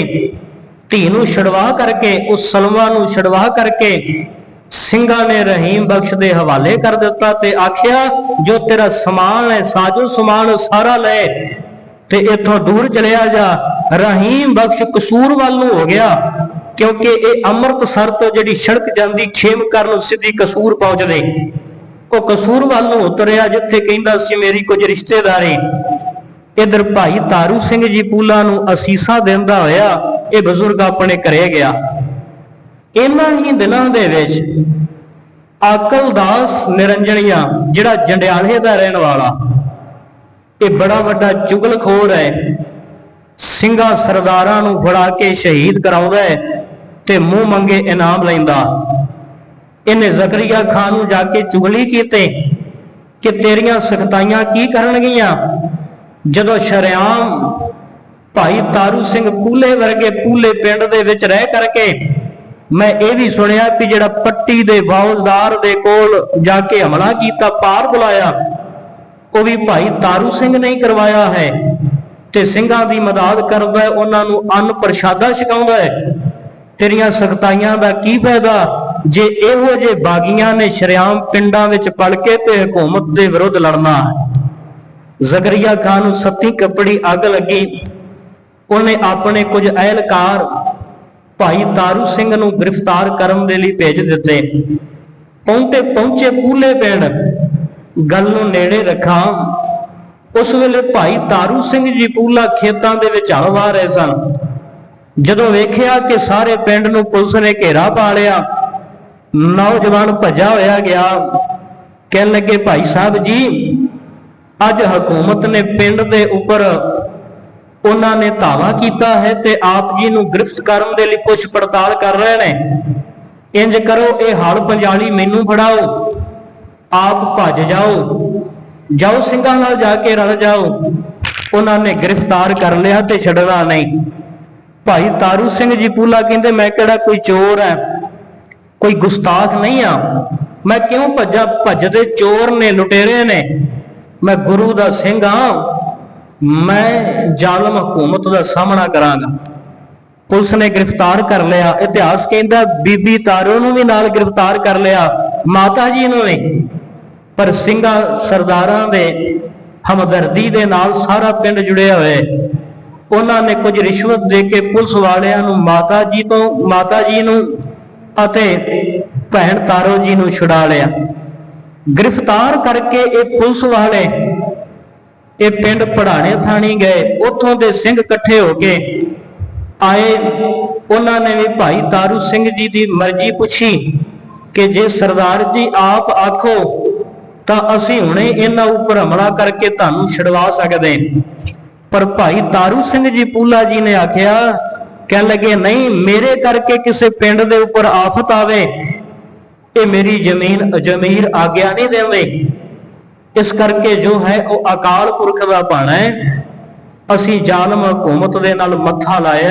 ਧੀ ਨੂੰ ਛਡਵਾ ਕਰਕੇ, ਉਸ ਸਲਮਾ ਨੂੰ ਛਡਵਾ ਕਰਕੇ ਸਿੰਘਾਂ ਨੇ ਰਹੀਮ ਬਖਸ਼ ਦੇ ਹਵਾਲੇ ਕਰ ਦਿੱਤਾ ਤੇ ਆਖਿਆ, ਜੋ ਤੇਰਾ ਸਮਾਨ ਹੈ, ਸਾਜੋ ਸਮਾਨ ਸਾਰਾ ਲੈ ਤੇ ਇੱਥੋਂ ਦੂਰ ਚਲਿਆ ਜਾ। ਰਹੀਮ ਬਖਸ਼ ਕਸੂਰ ਵੱਲ ਨੂੰ ਹੋ ਗਿਆ, ਕਿਉਂਕਿ ਇਹ ਅੰਮ੍ਰਿਤਸਰ ਤੋਂ ਜਿਹੜੀ ਸੜਕ ਜਾਂਦੀ, ਖੇਮ ਕਰਨ ਸਿੱਧੀ ਕਸੂਰ ਪਹੁੰਚਦੇ। ਉਹ ਕਸੂਰ ਵੱਲ ਨੂੰ ਉਤਰਿਆ ਜਿੱਥੇ ਕਹਿੰਦਾ ਸੀ, ਮੇਰੀ ਕੁਝ ਰਿਸ਼ਤੇਦਾਰੀ, ਇਧਰ ਭਾਈ ਤਾਰੂ ਸਿੰਘ ਜੀ ਪੂਲਾ ਨੂੰ ਅਸੀਸਾਂ ਦਿੰਦਾ ਹੋਇਆ, ਇਹ ਬਜ਼ੁਰਗ ਆਪਣੇ ਘਰੇ ਗਿਆ। ਇਹਨਾਂ ਹੀ ਦਿਨਾਂ ਦੇ ਵਿੱਚ ਅਕਲਦਾਸ ਨਿਰੰਜਣੀਆਂ, ਜਿਹੜਾ ਜੰਡਿਆਲੇ ਦਾ ਰਹਿਣ ਵਾਲਾ, ਇਹ ਬੜਾ ਵੱਡਾ ਚੁਗਲਖੋਰ ਹੈ, ਸਿੰਘਾਂ ਸਰਦਾਰਾਂ ਨੂੰ ਫੜਾ ਕੇ ਸ਼ਹੀਦ ਕਰਾਉਂਦਾ ਹੈ ਤੇ ਮੂੰਹ ਮੰਗੇ ਇਨਾਮ ਲੈਂਦਾ। ਇਹਨੇ ਜ਼ਕਰੀਆ ਖਾਨ ਨੂੰ ਜਾ ਕੇ ਚੁਗਲੀ ਕੀਤੇ ਕਿ ਤੇਰੀਆਂ ਸਖਤਾਈਆਂ ਕੀ ਕਰਨਗੀਆਂ? ਜਦੋਂ ਸ਼ਰਿਆਮ ਭਾਈ ਤਾਰੂ ਸਿੰਘ ਪੂਲੇ ਵਰਗੇ ਪੂਲੇ ਪਿੰਡ ਦੇ ਵਿੱਚ ਰਹਿ ਕਰਕੇ ਮੈਂ ਇਹ ਵੀ ਸੁਣਿਆ ਕਿ ਜਿਹੜਾ ਪੱਟੀ ਦੇ ਫੌਜਦਾਰ ਦੇ ਕੋਲ ਜਾ ਕੇ ਹਮਲਾ ਕੀਤਾ, ਪਾਰ ਬੁਲਾਇਆ, ਉਹ ਵੀ ਭਾਈ ਤਾਰੂ ਸਿੰਘ ਨੇ ਕਰਵਾਇਆ ਹੈ ਤੇ ਸਿੰਘਾਂ ਦੀ ਮਦਦ ਕਰਦਾ ਉਹਨਾਂ ਨੂੰ ਅੰਨ ਪ੍ਰਸ਼ਾਦਾ ਛਕਾਉਂਦਾ ਹੈ। ਤੇਰੀਆਂ ਸਖਤਾਈਆਂ ਦਾ ਕੀ ਫਾਇਦਾ? ਜੇ ਇਹੋ ਜੇ ਬਾਗੀਆਂ ਨੇ ਸ਼ਰਿਆਮ ਪਿੰਡਾਂ ਵਿੱਚ ਪੜ ਕੇ ਤੇ ਹਕੂਮਤ ਦੇ ਵਿਰੁੱਧ ਲੜਨਾ ਜ਼ਕਰੀਆ ਖਾਨ ਨੂੰ ਸੱਤੀ ਕੱਪੜੀ ਅੱਗ ਲੱਗੀ। ਉਹਨੇ ਆਪਣੇ ਕੁਝ ਅਹਿਲਕਾਰ ਭਾਈ ਤਾਰੂ ਸਿੰਘ ਨੂੰ ਗ੍ਰਿਫਤਾਰ ਕਰਨ ਦੇ ਲਈ ਭੇਜ ਦਿੱਤੇ। ਪਹੁੰਚੇ ਪਹੁੰਚੇ ਪੂਲੇ ਪਿੰਡ, ਗੱਲ ਨੂੰ ਨੇੜੇ ਰੱਖਾਂ, ਉਸ ਵੇਲੇ ਭਾਈ ਤਾਰੂ ਸਿੰਘ ਜੀ ਪੂਲਾ ਖੇਤਾਂ ਦੇ ਵਿੱਚ ਹਲ ਰਹੇ ਸਨ। ਜਦੋਂ ਵੇਖਿਆ ਕਿ ਸਾਰੇ ਪਿੰਡ ਨੂੰ ਪੁਲਿਸ ਨੇ ਘੇਰਾ ਪਾ ਲਿਆ ਨੌਜਵਾਨ ਭੱਜਾ ਹੋਇਆ ਗਿਆ। ਕਹਿਣ ਲੱਗੇ, ਭਾਈ ਸਾਹਿਬ ਜੀ, ਅੱਜ ਹਕੂਮਤ ਨੇ ਪਿੰਡ ਦੇ ਉੱਪਰ ਉਹਨਾਂ ਨੇ ਧਾਵਾ ਕੀਤਾ ਹੈ ਤੇ ਆਪ ਜੀ ਨੂੰ ਗ੍ਰਿਫਤ ਕਰਨ ਦੇ ਲਈ ਪੁੱਛ ਪੜਤਾਲ ਕਰ ਰਹੇ ਨੇ। ਇੰਜ ਕਰੋ, ਇਹ ਹਲ ਪੰਜਾਲੀ ਮੈਨੂੰ ਫੜਾਓ, ਆਪ ਭੱਜ ਜਾਓ ਜਾਓ ਸਿੰਘਾਂ ਨਾਲ ਜਾ ਕੇ ਰਲ ਜਾਓ। ਉਹਨਾਂ ਨੇ ਗ੍ਰਿਫਤਾਰ ਕਰ ਲਿਆ ਤੇ ਛੱਡਣਾ ਨਹੀਂ। ਭਾਈ ਤਾਰੂ ਸਿੰਘ ਜੀ ਪੂਲਾ ਕਹਿੰਦੇ, ਮੈਂ ਕਿਹੜਾ ਕੋਈ ਚੋਰ ਹੈ? ਕੋਈ ਗੁਸਤਾਖ ਨਹੀਂ ਆ। ਮੈਂ ਕਿਉਂ ਭੱਜਾ? ਭੱਜਦੇ ਚੋਰ ਨੇ, ਲੁਟੇਰੇ ਨੇ। ਮੈਂ ਗੁਰੂ ਦਾ ਸਿੰਘ ਹਾਂ। ਮੈਂ ਜ਼ਾਲਮ ਹਕੂਮਤ ਦਾ ਸਾਹਮਣਾ ਕਰਾਂਗਾ। ਪੁਲਿਸ ਨੇ ਗ੍ਰਿਫਤਾਰ ਕਰ ਲਿਆ। ਇਤਿਹਾਸ ਕਹਿੰਦਾ ਬੀਬੀ ਤਾਰੋ ਨੂੰ ਵੀ ਨਾਲ ਗ੍ਰਿਫਤਾਰ ਕਰ ਲਿਆ, ਮਾਤਾ ਜੀ ਨੂੰ ਵੀ। ਪਰ ਸਿੰਘਾਂ ਸਰਦਾਰਾਂ ਦੇ, ਹਮਦਰਦੀ ਦੇ ਨਾਲ ਸਾਰਾ ਪਿੰਡ ਜੁੜਿਆ ਹੋਇਆ ਉਹਨਾਂ ਨੇ ਕੁਝ ਰਿਸ਼ਵਤ ਦੇ ਕੇ ਪੁਲਿਸ ਵਾਲਿਆਂ ਨੂੰ ਮਾਤਾ ਜੀ ਤੋਂ, ਮਾਤਾ ਜੀ ਨੂੰ ਅਤੇ ਭੈਣ ਤਾਰੋ ਜੀ ਨੂੰ ਛੁਡਾ ਲਿਆ। ਗ੍ਰਿਫਤਾਰ ਕਰਕੇ ਇਹ ਪੁਲਿਸ ਵਾਲੇ ਇਹ ਪਿੰਡ ਪੜਾਣੇ ਥਾਣੀ ਗਏ। ਉੱਥੋਂ ਦੇ ਸਿੰਘ ਇਕੱਠੇ ਹੋ ਕੇ ਆਏ। ਉਹਨਾਂ ਨੇ ਵੀ ਭਾਈ ਤਾਰੂ ਸਿੰਘ ਜੀ ਦੀ ਮਰਜ਼ੀ ਪੁੱਛੀ ਕਿ ਜੇ ਸਰਦਾਰ ਜੀ ਆਪ ਆਖੋ, ਤਾਂ ਅਸੀਂ ਹੁਣੇ ਇਹਨਾਂ ਉੱਪਰ ਹਮਲਾ ਕਰਕੇ ਤੁਹਾਨੂੰ ਛਡਵਾ ਸਕਦੇ। ਪਰ ਭਾਈ ਤਾਰੂ ਸਿੰਘ ਜੀ ਪੂਲਾ ਜੀ ਨੇ ਆਖਿਆ ਕਹਿਣ ਲੱਗੇ, ਨਹੀਂ, ਮੇਰੇ ਕਰਕੇ ਕਿਸੇ ਪਿੰਡ ਦੇ ਉੱਪਰ ਆਫਤ ਆਵੇ, ਇਹ ਮੇਰੀ ਜ਼ਮੀਨ, ਜ਼ਮੀਰ ਆਗਿਆ ਨਹੀਂ ਦੇਵੇ ਇਸ ਕਰਕੇ ਜੋ ਹੈ, ਉਹ ਅਕਾਲ ਪੁਰਖ ਦਾ ਬਾਣਾ ਹੈ। ਅਸੀਂ ਜ਼ਾਲਮ ਹਕੂਮਤ ਦੇ ਨਾਲ ਮੱਥਾ ਲਾਇਆ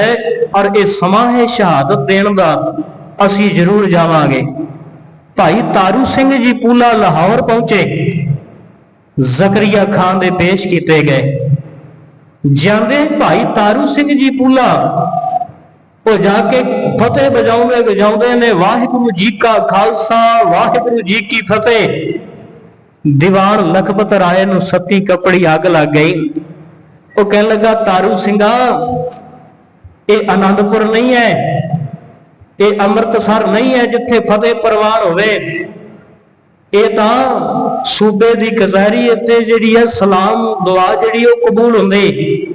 ਔਰ ਇਹ ਸਮਾਂ ਹੈ ਸ਼ਹਾਦਤ ਦੇਣ ਦਾ। ਅਸੀਂ ਜ਼ਰੂਰ ਜਾਵਾਂਗੇ। ਭਾਈ ਤਾਰੂ ਸਿੰਘ ਜੀ ਪੂਲਾ, ਲਾਹੌਰ ਪਹੁੰਚੇ। ਜ਼ਕਰੀਆ ਖਾਨ ਦੇ ਪੇਸ਼ ਕੀਤੇ ਗਏ। ਜਾਂਦੇ ਭਾਈ ਤਾਰੂ ਸਿੰਘ ਜੀ ਪੂਲਾ ਉਹ ਜਾ ਕੇ ਫਤਿਹ ਵਜਾਉਂਦੇ ਵਜਾਉਂਦੇ ਨੇ, ਵਾਹਿਗੁਰੂ ਜੀ ਕਾ ਖਾਲਸਾ, ਵਾਹਿਗੁਰੂ ਜੀ ਕੀ ਫਤਿਹ। ਦੀਵਾਨ ਲਖਪਤ ਰਾਏ ਨੂੰ ਸੱਤੀ ਕਪੜੀ ਅੱਗ ਲੱਗ ਗਈ। ਉਹ ਕਹਿਣ ਲੱਗਾ, ਤਾਰੂ ਸਿੰਘਾ, ਇਹ ਆਨੰਦਪੁਰ ਨਹੀਂ ਹੈ, ਇਹ ਅੰਮ੍ਰਿਤਸਰ ਨਹੀਂ ਹੈ ਜਿੱਥੇ ਫਤਿਹ ਪ੍ਰਵਾਨ ਹੋਵੇ। ਇਹ ਤਾਂ ਸੂਬੇ ਦੀ ਕਜ਼ਾਰੀ ਅਤੇ ਜਿਹੜੀ ਹੈ ਸਲਾਮ ਦੁਆ ਜਿਹੜੀ ਉਹ ਕਬੂਲ ਹੁੰਦੀ।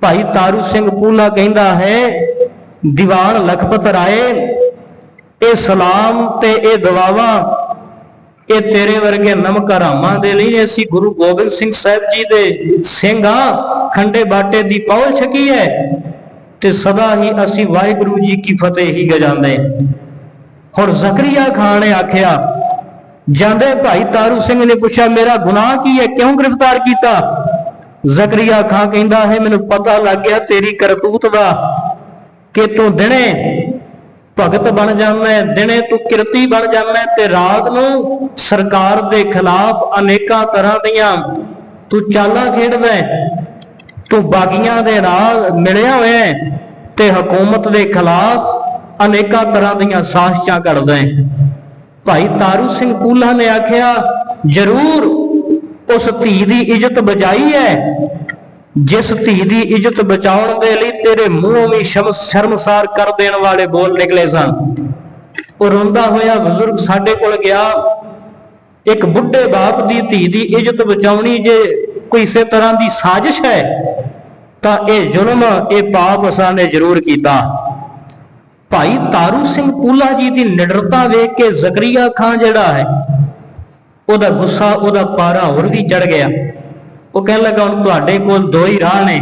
ਭਾਈ ਤਾਰੂ ਸਿੰਘ ਪੂਲਾ ਕਹਿੰਦਾ ਹੈ ਦੀਵਾਨ ਲਖਪਤ ਰਾਏ, ਇਹ ਸਲਾਮ ਤੇ ਇਹ ਦੁਆਵਾਂ, ਇਹ ਤੇਰੇ ਵਰਗੇ ਨਮਕ ਦੇ ਲਈ ਅਸੀਂ ਗੁਰੂ ਗੋਬਿੰਦ ਸਿੰਘ ਸਾਹਿਬ ਜੀ ਦੇ ਸਿੰਘਾਂ, ਖੰਡੇ ਬਾਟੇ ਦੀ ਪੌਲ ਛਕੀ ਹੈ ਤੇ ਸਦਾ ਹੀ ਅਸੀਂ ਵਾਹਿਗੁਰੂ ਜੀ ਕੀ ਫਤਿਹ ਹੀ ਗਜਾਉਂਦੇ ਹੁਣ ਜ਼ਕਰੀਆ ਖਾਨ ਨੇ ਆਖਿਆ, ਜਾਂਦੇ ਭਾਈ ਤਾਰੂ ਸਿੰਘ ਨੇ ਪੁੱਛਿਆ, ਮੇਰਾ ਗੁਨਾਹ ਕੀ ਹੈ? ਕਿਉਂ ਗ੍ਰਿਫਤਾਰ ਕੀਤਾ? ਜ਼ਕਰੀਆ ਖਾਨ ਕਹਿੰਦਾ, ਹੈ, ਮੈਨੂੰ ਪਤਾ ਲੱਗ ਗਿਆ ਤੇਰੀ ਕਰਤੂਤ ਦਾ ਕਿ ਤੂੰ ਦਿਨੇ ਭਗਤ ਬਣ ਜਾਂਦਾ ਦਿਨੇ ਤੂੰ ਕਿਰਤੀ ਬਣ ਜਾਂਦਾ ਤੇ ਰਾਤ ਨੂੰ ਸਰਕਾਰ ਦੇ ਖਿਲਾਫ ਅਨੇਕਾਂ ਤਰ੍ਹਾਂ ਦੀਆਂ ਤੂੰ ਚਾਲਾਂ ਖੇਡਦਾ ਤੂੰ ਬਾਗੀਆਂ ਦੇ ਨਾਲ ਮਿਲਿਆ ਹੋਇਆ ਤੇ ਹਕੂਮਤ ਦੇ ਖਿਲਾਫ ਅਨੇਕਾਂ ਤਰ੍ਹਾਂ ਦੀਆਂ ਸਾਜ਼ਿਸ਼ਾਂ ਕਰਦਾ ਹੈ ਭਾਈ ਤਾਰੂ ਸਿੰਘ ਪੂਲਾ ਨੇ ਆਖਿਆ, ਜ਼ਰੂਰ ਉਸ ਧੀ ਦੀ ਇੱਜ਼ਤ ਬਚਾਈ ਹੈ ਜਿਸ ਧੀ ਦੀ ਇੱਜ਼ਤ ਬਚਾਉਣ ਦੇ ਲਈ ਤੇਰੇ ਮੂੰਹੋਂ ਵੀ ਸ਼ਰਮਸਾਰ ਕਰ ਦੇਣ ਵਾਲੇ ਬੋਲ ਨਿਕਲੇ ਸਨ। ਉਹ ਰੋਂਦਾ ਹੋਇਆ ਬਜ਼ੁਰਗ ਸਾਡੇ ਕੋਲ ਗਿਆ। ਇੱਕ ਬੁੱਢੇ ਬਾਪ ਦੀ ਧੀ ਦੀ ਇੱਜ਼ਤ ਬਚਾਉਣੀ ਜੇ ਕੋਈ ਇਸੇ ਤਰ੍ਹਾਂ ਦੀ ਸਾਜ਼ਿਸ਼ ਹੈ, ਤਾਂ ਇਹ ਜ਼ੁਲਮ, ਇਹ ਪਾਪ ਅਸਾਂ ਨੇ ਜ਼ਰੂਰ ਕੀਤਾ। ਭਾਈ ਤਾਰੂ ਸਿੰਘ ਪੂਲਾ ਜੀ ਦੀ ਨਿਡਰਤਾ ਵੇਖ ਕੇ ਜ਼ਕਰੀਆ ਖਾਨ ਜਿਹੜਾ ਹੈ, ਉਹਦਾ ਗੁੱਸਾ, ਉਹਦਾ ਪਾਰਾ ਹੋਰ ਵੀ ਚੜ ਗਿਆ। ਉਹ ਕਹਿਣ ਲੱਗਾ, ਹੁਣ ਤੁਹਾਡੇ ਕੋਲ ਦੋ ਹੀ ਰਾਹ ਨੇ।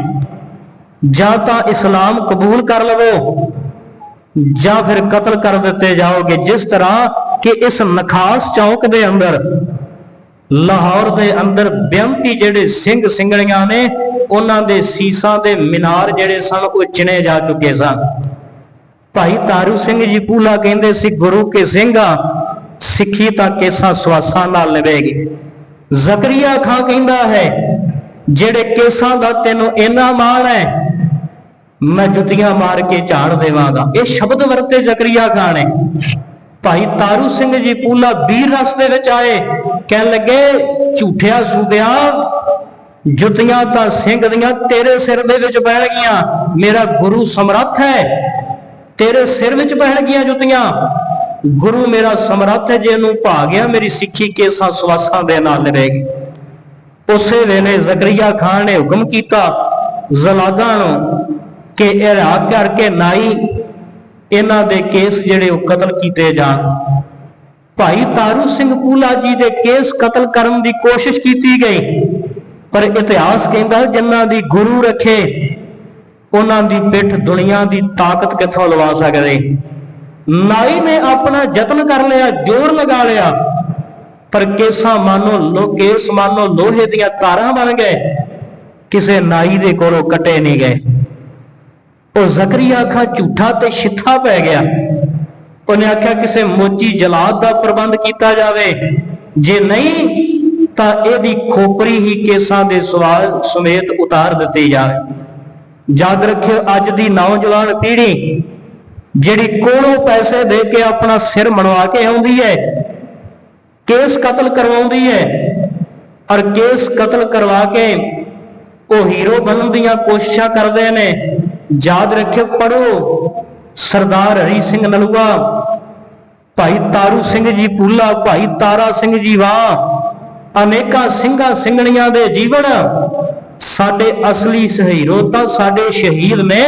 ਜਾਂ ਤਾਂ ਇਸਲਾਮ ਕਬੂਲ ਕਰ ਲਵੋ, ਜਾਂ ਫਿਰ ਕਤਲ ਕਰ ਦਿੱਤੇ ਜਾਓਗੇ। ਜਿਸ ਤਰ੍ਹਾਂ ਕਿ ਇਸ ਨਖਾਸ ਚੌਕ ਦੇ ਅੰਦਰ, ਲਾਹੌਰ ਦੇ ਅੰਦਰ ਬੇਅੰਤੀ ਜਿਹੜੇ ਸਿੰਘ ਸਿੰਘਣੀਆਂ ਨੇ, ਉਹਨਾਂ ਦੇ ਸੀਸਾਂ ਦੇ ਮੀਨਾਰ ਜਿਹੜੇ ਸਨ, ਉਹ ਚਿਣੇ ਜਾ ਚੁੱਕੇ ਸਨ। ਭਾਈ ਤਾਰੂ ਸਿੰਘ ਜੀ ਪੂਲਾ ਕਹਿੰਦੇ ਸੀ, ਗੁਰੂ ਕੇ ਸਿੰਘਾ ਸਿੱਖੀ ਤਾਂ ਕੇਸਾਂ ਸਵਾਸਾਂ ਨਾਲ ਲਵੇਗੀ ਜ਼ਕਰੀਆ ਖਾਂ ਕਹਿੰਦਾ ਹੈ ਜਿਹੜੇ ਕੇਸਾਂ ਦਾ ਤੈਨੂੰ ਇੰਨਾ ਮਾਣ ਹੈ, ਮੈਂ ਜੁੱਤੀਆਂ ਮਾਰ ਕੇ ਝਾੜ ਦੇਵਾਂਗਾ। ਇਹ ਸ਼ਬਦ ਵਰਤੇ ਜ਼ਕਰੀਆ ਖਾਨ ਨੇ। ਭਾਈ ਤਾਰੂ ਸਿੰਘ ਜੀ ਪੂਲਾ ਵੀਰ ਰਸ ਦੇ ਵਿੱਚ ਆਏ, ਕਹਿਣ ਲੱਗੇ, ਝੂਠਿਆ ਸੂਬਿਆ, ਜੁੱਤੀਆਂ ਤਾਂ ਸਿੰਘ ਦੀਆਂ ਤੇਰੇ ਸਿਰ ਦੇ ਵਿੱਚ ਬਹਿਣ ਗਈਆਂ। ਮੇਰਾ ਗੁਰੂ ਸਮਰੱਥ ਹੈ, ਤੇਰੇ ਸਿਰ ਵਿੱਚ ਬਹਿਣ ਗਈਆਂ ਜੁੱਤੀਆਂ। ਗੁਰੂ ਮੇਰਾ ਸਮਰੱਥ ਹੈ, ਜੇ ਇਹਨੂੰ ਭਾ ਗਿਆ, ਮੇਰੀ ਸਿੱਖੀ ਕੇਸਾਂ ਸਵਾਸਾਂ ਦੇ ਨਾਲ ਨਿਵੇਗੀ ਉਸੇ ਵੇਲੇ ਜ਼ਕਰੀਆ ਖਾਨ ਨੇ ਹੁਕਮ ਕੀਤਾ ਜ਼ਲਾਦਾਂ ਨੂੰ ਕਿ ਇਹ ਕਰਕੇ ਨਾਈ ਇਹਨਾਂ ਦੇ ਕੇਸ ਜਿਹੜੇ ਉਹ ਕਤਲ ਕੀਤੇ ਜਾਣ। ਭਾਈ ਤਾਰੂ ਸਿੰਘ ਪੂਲਾ ਜੀ ਦੇ ਕੇਸ ਕਤਲ ਕਰਨ ਦੀ ਕੋਸ਼ਿਸ਼ ਕੀਤੀ ਗਈ, ਪਰ ਇਤਿਹਾਸ ਕਹਿੰਦਾ ਜਿਨ੍ਹਾਂ ਦੀ ਗੁਰੂ ਰੱਖੇ, ਉਹਨਾਂ ਦੀ ਪਿੱਠ ਦੁਨੀਆ ਦੀ ਤਾਕਤ ਕਿੱਥੋਂ ਲਵਾ ਸਕਦੇ। ਨਾਈ ਨੇ ਆਪਣਾ ਯਤਨ ਕਰ ਲਿਆ, ਜ਼ੋਰ ਲਗਾ ਲਿਆ। ਪਰ ਕੇਸਾਂ ਮਾਨੋ ਲੋ ਕੇਸ ਮਾਨੋ ਲੋਹੇ ਦੀਆਂ ਤਾਰਾਂ ਬਣ ਗਏ। ਕਿਸੇ ਨਾਈ ਦੇ ਕੋਲੋਂ ਕੱਟੇ ਨਹੀਂ ਗਏ। ਉਹ ਜ਼ਕਰੀਆ ਖਾਂ ਝੂਠਾ ਤੇ ਛਿੱਥਾ ਪੈ ਗਿਆ। ਉਹਨੇ ਆਖਿਆ, ਕਿਸੇ ਮੋਚੀ ਜਲਾਦ ਦਾ ਪ੍ਰਬੰਧ ਕੀਤਾ ਜਾਵੇ। ਜੇ ਨਹੀਂ, ਤਾਂ ਇਹਦੀ ਖੋਪਰੀ ਹੀ ਕੇਸਾਂ ਦੇ ਸਵਾਲ ਸਮੇਤ ਉਤਾਰ ਦਿੱਤੀ ਜਾਵੇ। ਯਾਦ ਰੱਖਿਓ, ਅੱਜ ਦੀ ਨੌਜਵਾਨ ਪੀੜ੍ਹੀ ਜਿਹੜੀ ਕੋਲੋਂ ਪੈਸੇ ਦੇ ਕੇ ਆਪਣਾ ਸਿਰ ਮਣਵਾ ਕੇ ਆਉਂਦੀ ਹੈ ਕੇਸ ਕਤਲ ਕਰਵਾਉਂਦੀ ਹੈ। ਔਰ ਕੇਸ ਕਤਲ ਕਰਵਾ ਕੇ ਉਹ ਹੀਰੋ ਬਣਨ ਦੀਆਂ ਕੋਸ਼ਿਸ਼ਾਂ ਕਰਦੇ ਨੇ। ਯਾਦ ਰੱਖਿਓ ਪੜੋ ਸਰਦਾਰ ਹਰੀ ਸਿੰਘ ਨਲੂਆ, ਭਾਈ ਤਾਰੂ ਸਿੰਘ ਜੀ ਪੂਲਾ ਭਾਈ ਤਾਰਾ ਸਿੰਘ ਜੀ ਵਾਹ। ਅਨੇਕਾਂ ਸਿੰਘਾਂ ਸਿੰਘਣੀਆਂ ਦੇ ਜੀਵਨ। ਸਾਡੇ ਅਸਲੀ ਹੀਰੋ ਤਾਂ ਸਾਡੇ ਸ਼ਹੀਦ ਨੇ।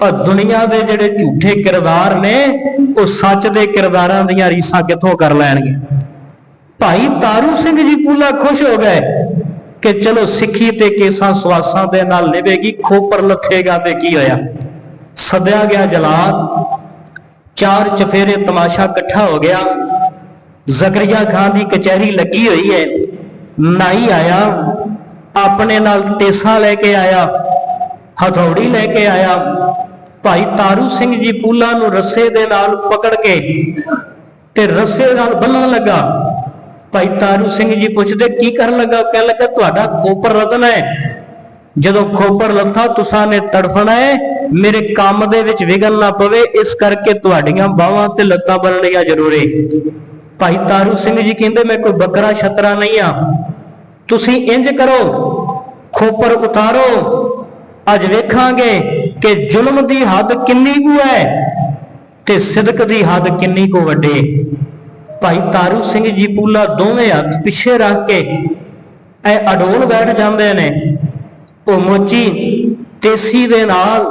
ਪਰ ਦੁਨੀਆ ਦੇ ਜਿਹੜੇ ਝੂਠੇ ਕਿਰਦਾਰ ਨੇ, ਉਹ ਸੱਚ ਦੇ ਕਿਰਦਾਰਾਂ ਦੀਆਂ ਰੀਸਾਂ ਕਿੱਥੋਂ ਕਰ ਲੈਣਗੇ? ਭਾਈ ਤਾਰੂ ਸਿੰਘ ਜੀ ਪੂਲਾ ਖੁਸ਼ ਹੋ ਗਏ ਕਿ ਚਲੋ ਸਿੱਖੀ ਤੇ ਕੇਸਾਂ ਸਵਾਸਾਂ ਦੇ ਨਾਲ ਨਿਵੇਗੀ ਖੋਪਰ ਲੱਥੇਗਾ ਤੇ ਕੀ ਹੋਇਆ? ਸੱਦਿਆ ਗਿਆ ਜਲਾਦ, ਚਾਰ ਚਫੇਰੇ ਤਮਾਸ਼ਾ ਇਕੱਠਾ ਹੋ ਗਿਆ। ਜ਼ਕਰੀਆ ਖਾਨ ਦੀ ਕਚਹਿਰੀ ਲੱਗੀ ਹੋਈ ਹੈ। ਨਾਈ ਆਇਆ, ਆਪਣੇ ਨਾਲ ਟੇਸਾ ਲੈ ਕੇ ਆਇਆ, ਹਥੌੜੀ ਲੈ ਕੇ ਆਇਆ। ਭਾਈ ਤਾਰੂ ਸਿੰਘ ਜੀ ਪੂਲਾ ਨੂੰ ਰੱਸੇ ਦੇ ਨਾਲ ਪਕੜ ਕੇ ਤੇ ਰੱਸੇ ਨਾਲ ਬੰਨਣ ਲੱਗਾ। ਭਾਈ ਤਾਰੂ ਸਿੰਘ ਜੀ ਪੁੱਛਦੇ, ਕੀ ਕਰਨ ਲੱਗਾ? ਕਹਿਣ ਲੱਗਾ, ਤੁਹਾਡਾ ਖੋਪਰ ਰਤਨ ਹੈ। ਜਦੋਂ ਖੋਪਰ ਲੱਥਾ, ਤੁਸਾਂ ਨੇ ਤੜਫਣਾ ਹੈ। ਮੇਰੇ ਕੰਮ ਦੇ ਵਿੱਚ ਵਿਗਨ ਨਾ ਪਵੇ, ਇਸ ਕਰਕੇ ਤੁਹਾਡੀਆਂ ਬਾਹਾਂ ਤੇ ਲੱਤਾਂ ਬੰਨਣੀਆਂ ਜ਼ਰੂਰੀ। ਭਾਈ ਤਾਰੂ ਸਿੰਘ ਜੀ ਕਹਿੰਦੇ, ਮੈਂ ਕੋਈ ਬੱਕਰਾ ਛਤਰਾ ਨਹੀਂ ਆ। ਤੁਸੀਂ ਇੰਜ ਕਰੋ, ਖੋਪਰ ਉਤਾਰੋ। ਅੱਜ ਵੇਖਾਂਗੇ ਕਿ ਜ਼ੁਲਮ ਦੀ ਹੱਦ ਕਿੰਨੀ ਕੁ ਹੈ ਤੇ ਸਿਦਕ ਦੀ ਹੱਦ ਕਿੰਨੀ ਕੁ ਵੱਡੇ? ਭਾਈ ਤਾਰੂ ਸਿੰਘ ਜੀ ਪੂਲਾ ਦੋਵੇਂ ਹੱਥ ਪਿੱਛੇ ਰੱਖ ਕੇ ਐ ਅਡੋਲ ਬੈਠ ਜਾਂਦੇ ਨੇ। ਉਹ ਮੋਚੀ ਤੇਸੀ ਦੇ ਨਾਲ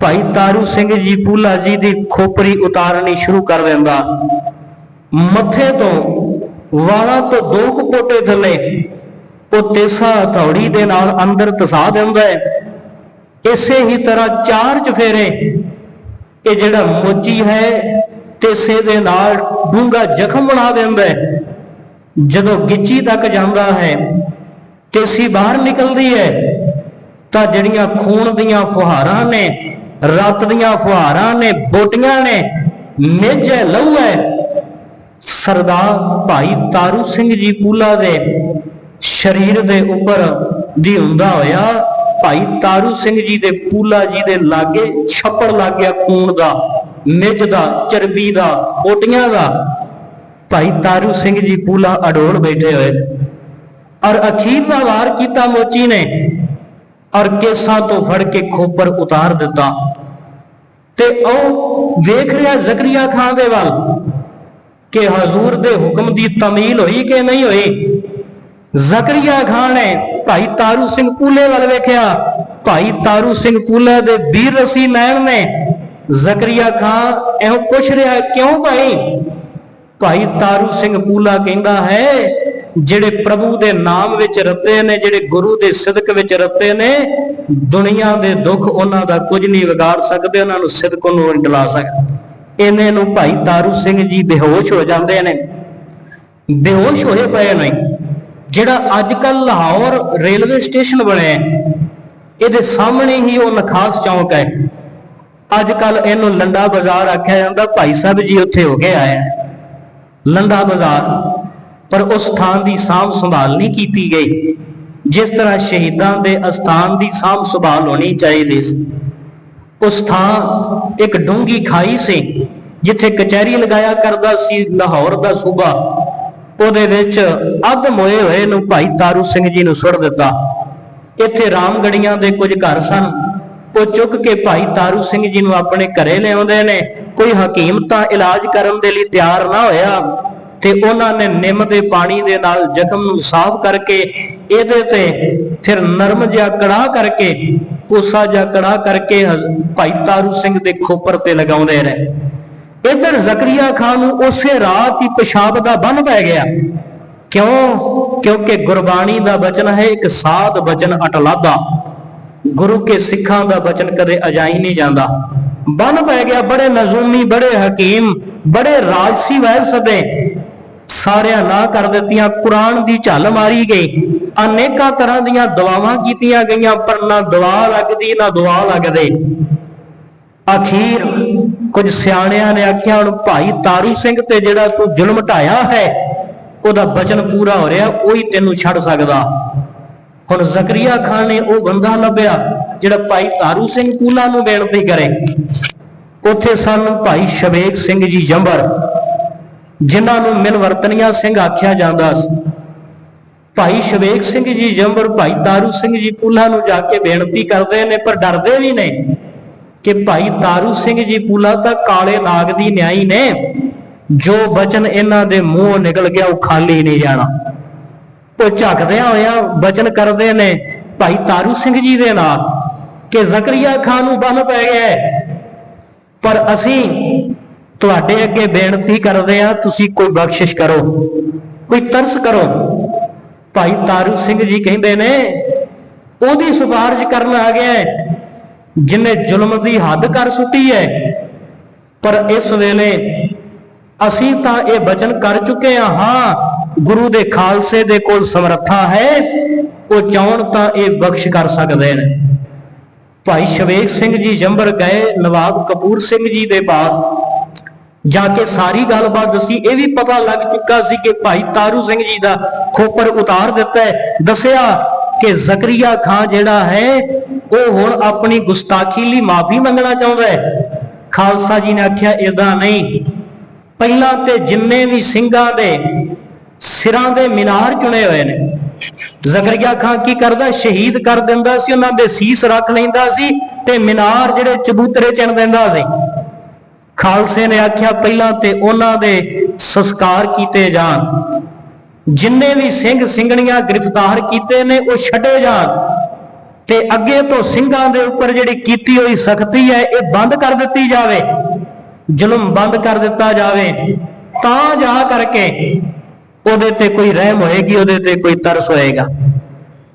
ਭਾਈ ਤਾਰੂ ਸਿੰਘ ਜੀ ਪੂਲਾ ਜੀ ਦੀ ਖੋਪਰੀ ਉਤਾਰਨੀ ਸ਼ੁਰੂ ਕਰ ਦਿੰਦਾ। ਮੱਥੇ ਤੋਂ ਵਾਲਾਂ ਤੋਂ ਦੋ ਕੁ ਪੋਟੇ ਥੱਲੇ ਉਹ ਤੇਸਾ ਹਥੌੜੀ ਦੇ ਨਾਲ ਅੰਦਰ ਤਸਾ ਦਿੰਦਾ ਹੈ। ਇਸੇ ਹੀ ਤਰ੍ਹਾਂ ਚਾਰ ਚਫੇਰੇ ਇਹ ਜਿਹੜਾ ਮੋਚੀ ਹੈ ਤੇਸੇ ਦੇ ਨਾਲ ਡੂੰਗਾ ਜ਼ਖਮ ਬਣਾ ਦਿੰਦਾ ਹੈ। ਜਦੋਂ ਗਿੱਚੀ ਤੱਕ ਜਾਂਦਾ ਹੈ ਤੇਸੀ ਬਾਹਰ ਨਿਕਲਦੀ ਹੈ, ਤਾਂ ਜਿਹੜੀਆਂ ਖੂਨ ਦੀਆਂ ਫੁਹਾਰਾਂ ਨੇ, ਰਤ ਦੀਆਂ ਫੁਹਾਰਾਂ ਨੇ, ਬੋਟੀਆਂ ਨੇ ਨਿੱਜ ਹੈ, ਲਹੂ ਹੈ, ਸਰਦਾਰ ਭਾਈ ਤਾਰੂ ਸਿੰਘ ਜੀ ਪੂਲਾ ਦੇ ਸਰੀਰ ਦੇ ਉੱਪਰ ਦੀ ਹੁੰਦਾ ਹੋਇਆ ਭਾਈ ਤਾਰੂ ਸਿੰਘ ਜੀ ਦੇ ਪੂਲਾ ਜੀ ਦੇ ਲਾਗੇ ਛੱਪੜ ਲੱਗ ਗਿਆ ਖੂਨ ਦਾ, ਨਿੱਜ ਦਾ, ਚਰਬੀ ਦਾ ਓਟੀਆਂ ਦਾ। ਭਾਈ ਤਾਰੂ ਸਿੰਘ ਜੀ ਪੂਲਾ ਅਡੋਲ ਬੈਠੇ ਹੋਏ। ਔਰ ਅਖੀਰ ਦਾ ਵਾਰ ਕੀਤਾ ਮੋਚੀ ਨੇ ਔਰ ਕੇਸਾਂ ਤੋਂ ਫੜ ਕੇ ਖੋਪਰ ਉਤਾਰ ਦਿੱਤਾ। ਤੇ ਉਹ ਵੇਖ ਰਿਹਾ ਜ਼ਕਰੀਆ ਖਾਨ ਦੇ ਵੱਲ ਕਿ ਹਜ਼ੂਰ ਦੇ ਹੁਕਮ ਦੀ ਤਮੀਲ ਹੋਈ ਕਿ ਨਹੀਂ ਹੋਈ? ਜ਼ਕਰੀਆ ਖਾਨ ਨੇ ਭਾਈ ਤਾਰੂ ਸਿੰਘ ਪੂਲੇ ਵੱਲ ਵੇਖਿਆ। ਭਾਈ ਤਾਰੂ ਸਿੰਘ ਪੂਲੇ ਦੇ ਵੀਰ ਰਸੀ ਨੈਣ ਨੇ ਜ਼ਕਰੀਆ ਖਾਨ ਇਹੋ ਪੁੱਛ ਰਿਹਾ, ਕਿਉਂ ਭਾਈ? ਭਾਈ ਤਾਰੂ ਸਿੰਘ ਪੂਲਾ ਕਹਿੰਦਾ ਹੈ, ਜਿਹੜੇ ਪ੍ਰਭੂ ਦੇ ਨਾਮ ਵਿੱਚ ਰਤੇ ਨੇ, ਜਿਹੜੇ ਗੁਰੂ ਦੇ ਸਿਦਕ ਵਿੱਚ ਰਤੇ ਨੇ, ਦੁਨੀਆ ਦੇ ਦੁੱਖ ਉਹਨਾਂ ਦਾ ਕੁਝ ਨਹੀਂ ਵਿਗਾੜ ਸਕਦੇ, ਉਹਨਾਂ ਨੂੰ ਸਿਦਕ ਨੂੰ ਨਹੀਂ ਡਲਾ ਸਕਦੇ। ਇਹਨੇ ਨੂੰ ਭਾਈ ਤਾਰੂ ਸਿੰਘ ਜੀ ਬੇਹੋਸ਼ ਹੋ ਜਾਂਦੇ ਨੇ। ਬੇਹੋਸ਼ ਹੋਏ ਪਏ ਨਹੀਂ ਜਿਹੜਾ ਅੱਜ ਕੱਲ ਲਾਹੌਰ ਰੇਲਵੇ ਸਟੇਸ਼ਨ ਬਣਿਆ ਇਹਦੇ ਸਾਹਮਣੇ ਹੀ ਉਹ ਨਖਾਸ ਚੌਂਕ ਹੈ। ਅੱਜ ਕੱਲ ਇਹਨੂੰ ਲੰਡਾ ਬਾਜ਼ਾਰ ਆਖਿਆ ਜਾਂਦਾ, ਭਾਈ ਸਾਹਿਬ ਜੀ ਉੱਥੇ ਹੋ ਕੇ ਆਏ ਲੰਡਾ ਬਾਜ਼ਾਰ, ਪਰ ਉਸ ਥਾਂ ਦੀ ਸਾਂਭ ਸੰਭਾਲ ਨਹੀਂ ਕੀਤੀ ਗਈ। ਜਿਸ ਤਰ੍ਹਾਂ ਸ਼ਹੀਦਾਂ ਦੇ ਅਸਥਾਨ ਦੀ ਸਾਂਭ ਸੰਭਾਲ ਹੋਣੀ ਚਾਹੀਦੀ ਸੀ। ਉਸ ਥਾਂ ਇੱਕ ਡੂੰਗੀ ਖਾਈ ਸੀ, ਜਿੱਥੇ ਕਚਹਿਰੀ ਲਗਾਇਆ ਕਰਦਾ ਸੀ ਲਾਹੌਰ ਦਾ ਸੂਬਾ। ਉਹਦੇ ਵਿੱਚ ਅੱਧ ਮੋਏ ਹੋਏ ਨੂੰ ਭਾਈ ਤਾਰੂ ਸਿੰਘ ਜੀ ਨੂੰ ਸੁੱਟ ਦਿੱਤਾ। ਇੱਥੇ ਰਾਮਗੜੀਆਂ ਦੇ ਕੁਝ ਘਰ ਸਨ। ਉਹ ਚੁੱਕ ਕੇ ਭਾਈ ਤਾਰੂ ਸਿੰਘ ਜੀ ਨੂੰ ਆਪਣੇ ਘਰੇ ਲਿਆਉਂਦੇ ਨੇ। ਕੋਈ ਹਕੀਮ ਤਾਂ ਇਲਾਜ ਕਰਨ ਦੇ ਲਈ ਤਿਆਰ ਨਾ ਹੋਇਆ ਤੇ ਉਹਨਾਂ ਨੇ ਨਿੰਮ ਦੇ ਪਾਣੀ ਦੇ ਨਾਲ ਜ਼ਖਮ ਨੂੰ ਸਾਫ਼ ਕਰਕੇ ਇਹਦੇ ਤੇ ਫਿਰ ਨਰਮ ਜਿਹਾ ਕੜਾ ਕਰਕੇ, ਕੋਸਾ ਜਿਹਾ ਕੜਾ ਕਰਕੇ ਭਾਈ ਤਾਰੂ ਸਿੰਘ ਦੇ ਖੋਪਰ ਤੇ ਲਗਾਉਂਦੇ ਨੇ ਇਧਰ ਜ਼ਕਰੀਆ ਖਾਨ ਨੂੰ ਉਸੇ ਰਾਤ ਹੀ ਪਿਸ਼ਾਬ ਦਾ ਬੰਨ ਪੈ ਗਿਆ। ਕਿਉਂ? ਕਿਉਂਕਿ ਗੁਰਬਾਣੀ ਦਾ ਬਚਨ ਹੈ ਇੱਕ ਸਾਧ ਬਚਨ ਅਟਲਾਦਾ ਗੁਰੂ ਕੇ ਸਿੱਖਾਂ ਦਾ ਬਚਨ ਕਦੇ ਅਜਾਈ ਨਹੀਂ ਜਾਂਦਾ। ਬੰਨ ਪੈ ਗਿਆ ਬੜੇ ਨਜ਼ੂਮੀ, ਬੜੇ ਹਕੀਮ, ਬੜੇ ਰਾਜਸੀ ਵੈਦ ਸਦੇ ਸਾਰਿਆਂ ਨਾ ਕਰ ਦਿੱਤੀਆਂ, ਕੁਰਾਨ ਦੀ ਝੱਲ ਮਾਰੀ ਗਈ। ਅਨੇਕਾਂ ਤਰ੍ਹਾਂ ਦੀਆਂ ਦੁਆਵਾਂ ਕੀਤੀਆਂ ਗਈਆਂ, ਪਰ ਨਾ ਦੁਆ ਲੱਗਦੀ, ਨਾ ਦੁਆ ਲੱਗਦੇ। ਅਖੀਰ ਕੁਝ ਸਿਆਣਿਆਂ ਨੇ ਆਖਿਆ, ਹੁਣ ਭਾਈ ਤਾਰੂ ਸਿੰਘ ਤੇ ਜਿਹੜਾ ਤੂੰ ਜ਼ੁਲਮ ਢਾਇਆ ਹੈ, ਉਹਦਾ ਬਚਨ ਪੂਰਾ ਹੋ ਰਿਹਾ, ਉਹੀ ਤੈਨੂੰ ਛੱਡ ਸਕਦਾ। ਹੁਣ ਜ਼ਕਰੀਆ ਖਾਨ ਨੇ ਉਹ ਬੰਦਾ ਲੱਭਿਆ, ਜਿਹੜਾ ਭਾਈ ਤਾਰੂ ਸਿੰਘ ਕੂਲਾ ਨੂੰ ਬੇਨਤੀ ਕਰੇ। ਉੱਥੇ ਸਨ ਭਾਈ ਸ਼ਬੇਕ ਸਿੰਘ ਜੀ ਜੰਬਰ, ਜਿਨ੍ਹਾਂ ਨੂੰ ਮਿਲਵਰਤਨੀਆ ਸਿੰਘ ਆਖਿਆ ਜਾਂਦਾ ਸੀ। ਭਾਈ ਸ਼ਬੇਕ ਸਿੰਘ ਜੀ ਜੰਬਰ, ਭਾਈ ਤਾਰੂ ਸਿੰਘ ਜੀ ਪੂਲਾ ਨੂੰ ਜਾ ਕੇ ਬੇਨਤੀ ਕਰਦੇ ਨੇ, ਪਰ ਡਰਦੇ ਵੀ ਨੇ। ਕਿ ਭਾਈ ਤਾਰੂ ਸਿੰਘ ਜੀ ਪੂਲਾ ਤਾਂ ਕਾਲੇ ਨਾਗ ਦੀ ਨਿਆਈ ਨੇ, ਜੋ ਬਚਨ ਇਹਨਾਂ ਦੇ ਮੂੰਹੋਂ ਨਿਕਲ ਗਿਆ, ਉਹ ਖਾਲੀ ਨਹੀਂ ਜਾਣਾ। ਉਹ ਝੱਕਦਿਆਂ ਹੋਇਆਂ ਬਚਨ ਕਰਦੇ ਨੇ, ਭਾਈ ਤਾਰੂ ਸਿੰਘ ਜੀ ਦੇ ਨਾਲ, ਕਿ ਜ਼ਕਰੀਆ ਖਾਨ ਨੂੰ ਬੰਨ ਪੈ ਗਿਆ ਪਰ ਅਸੀਂ ਤੁਹਾਡੇ ਅੱਗੇ ਬੇਨਤੀ ਕਰਦੇ ਹਾਂ, ਤੁਸੀਂ ਕੋਈ ਬਖਸ਼ਿਸ਼ ਕਰੋ, ਕੋਈ ਤਰਸ ਕਰੋ। ਭਾਈ ਤਾਰੂ ਸਿੰਘ ਜੀ ਕਹਿੰਦੇ ਨੇ, ਉਹਦੀ ਸਿਫਾਰਿਸ਼ ਕਰਨ ਆ ਗਿਆ ਜਿਨੇ ਜ਼ੁਲਮ ਦੀ ਹੱਦ ਕਰ ਸੁੱਟੀ ਹੈ, ਪਰ ਇਸ ਵੇਲੇ ਅਸੀਂ ਤਾਂ ਇਹ ਬਚਨ ਕਰ ਚੁੱਕੇ ਹਾਂ ਹਾਂ, ਗੁਰੂ ਦੇ ਖਾਲਸੇ ਦੇ ਕੋਲ ਸਮਰੱਥਾ ਹੈ, ਉਹ ਚਾਹਣ ਤਾਂ ਇਹ ਬਖਸ਼ ਕਰ ਸਕਦੇ ਨੇ। ਭਾਈ ਸ਼ਵੇਕ ਸਿੰਘ ਜੀ ਜੰਬਰ ਗਏ, ਨਵਾਬ ਕਪੂਰ ਸਿੰਘ ਜੀ ਦੇ ਪਾਸ। ਜਾ ਕੇ ਸਾਰੀ ਗੱਲਬਾਤ ਦੱਸੀ, ਇਹ ਵੀ ਪਤਾ ਲੱਗ ਚੁੱਕਾ ਸੀ ਕਿ ਭਾਈ ਤਾਰੂ ਸਿੰਘ ਜੀ ਦਾ ਖੋਪਰ ਉਤਾਰ ਦਿੱਤਾ ਹੈ। ਦੱਸਿਆ ਕਿ ਜ਼ਕਰੀਆ ਖਾਨ ਜਿਹੜਾ ਹੈ ਉਹ ਹੁਣ ਆਪਣੀ ਗੁਸਤਾਖੀ ਲਈ ਮਾਫੀ ਮੰਗਣਾ ਚਾਹੁੰਦਾ ਹੈ। ਖਾਲਸਾ ਜੀ ਨੇ ਆਖਿਆ ਇਦਾਂ ਨਹੀਂ। ਪਹਿਲਾਂ ਤੇ ਜਿੰਨੇ ਵੀ ਸਿੰਘਾਂ ਦੇ ਸਿਰਾਂ ਦੇ ਮੀਨਾਰ ਚੁਣੇ ਹੋਏ ਨੇ। ਜ਼ਕਰੀਆ ਖਾਨ ਕੀ ਕਰਦਾ? ਸ਼ਹੀਦ ਕਰ ਦਿੰਦਾ ਸੀ, ਉਹਨਾਂ ਦੇ ਸੀਸ ਰੱਖ ਲੈਂਦਾ ਸੀ ਤੇ ਮੀਨਾਰ ਜਿਹੜੇ ਚਬੂਤਰੇ ਚਿਣ ਦਿੰਦਾ ਸੀ। ਖਾਲਸੇ ਨੇ ਆਖਿਆ, ਪਹਿਲਾਂ ਤੇ ਉਹਨਾਂ ਦੇ ਸੰਸਕਾਰ ਕੀਤੇ ਜਾਣ। ਜਿੰਨੇ ਵੀ ਸਿੰਘ ਸਿੰਘਣੀਆਂ ਗ੍ਰਿਫਤਾਰ ਕੀਤੇ ਨੇ, ਉਹ ਛੱਡੇ ਜਾਣ। ਤੇ ਅੱਗੇ ਤੋਂ ਸਿੰਘਾਂ ਦੇ ਉੱਪਰ ਜਿਹੜੀ ਕੀਤੀ ਹੋਈ ਸਖਤੀ ਹੈ, ਇਹ ਬੰਦ ਕਰ ਦਿੱਤੀ ਜਾਵੇ। ਜ਼ੁਲਮ ਬੰਦ ਕਰ ਦਿੱਤਾ ਜਾਵੇ। ਤਾਂ ਜਾ ਕਰਕੇ ਉਹਦੇ ਤੇ ਕੋਈ ਰਹਿਮ ਹੋਏਗੀ, ਉਹਦੇ ਤੇ ਕੋਈ ਤਰਸ ਹੋਏਗਾ।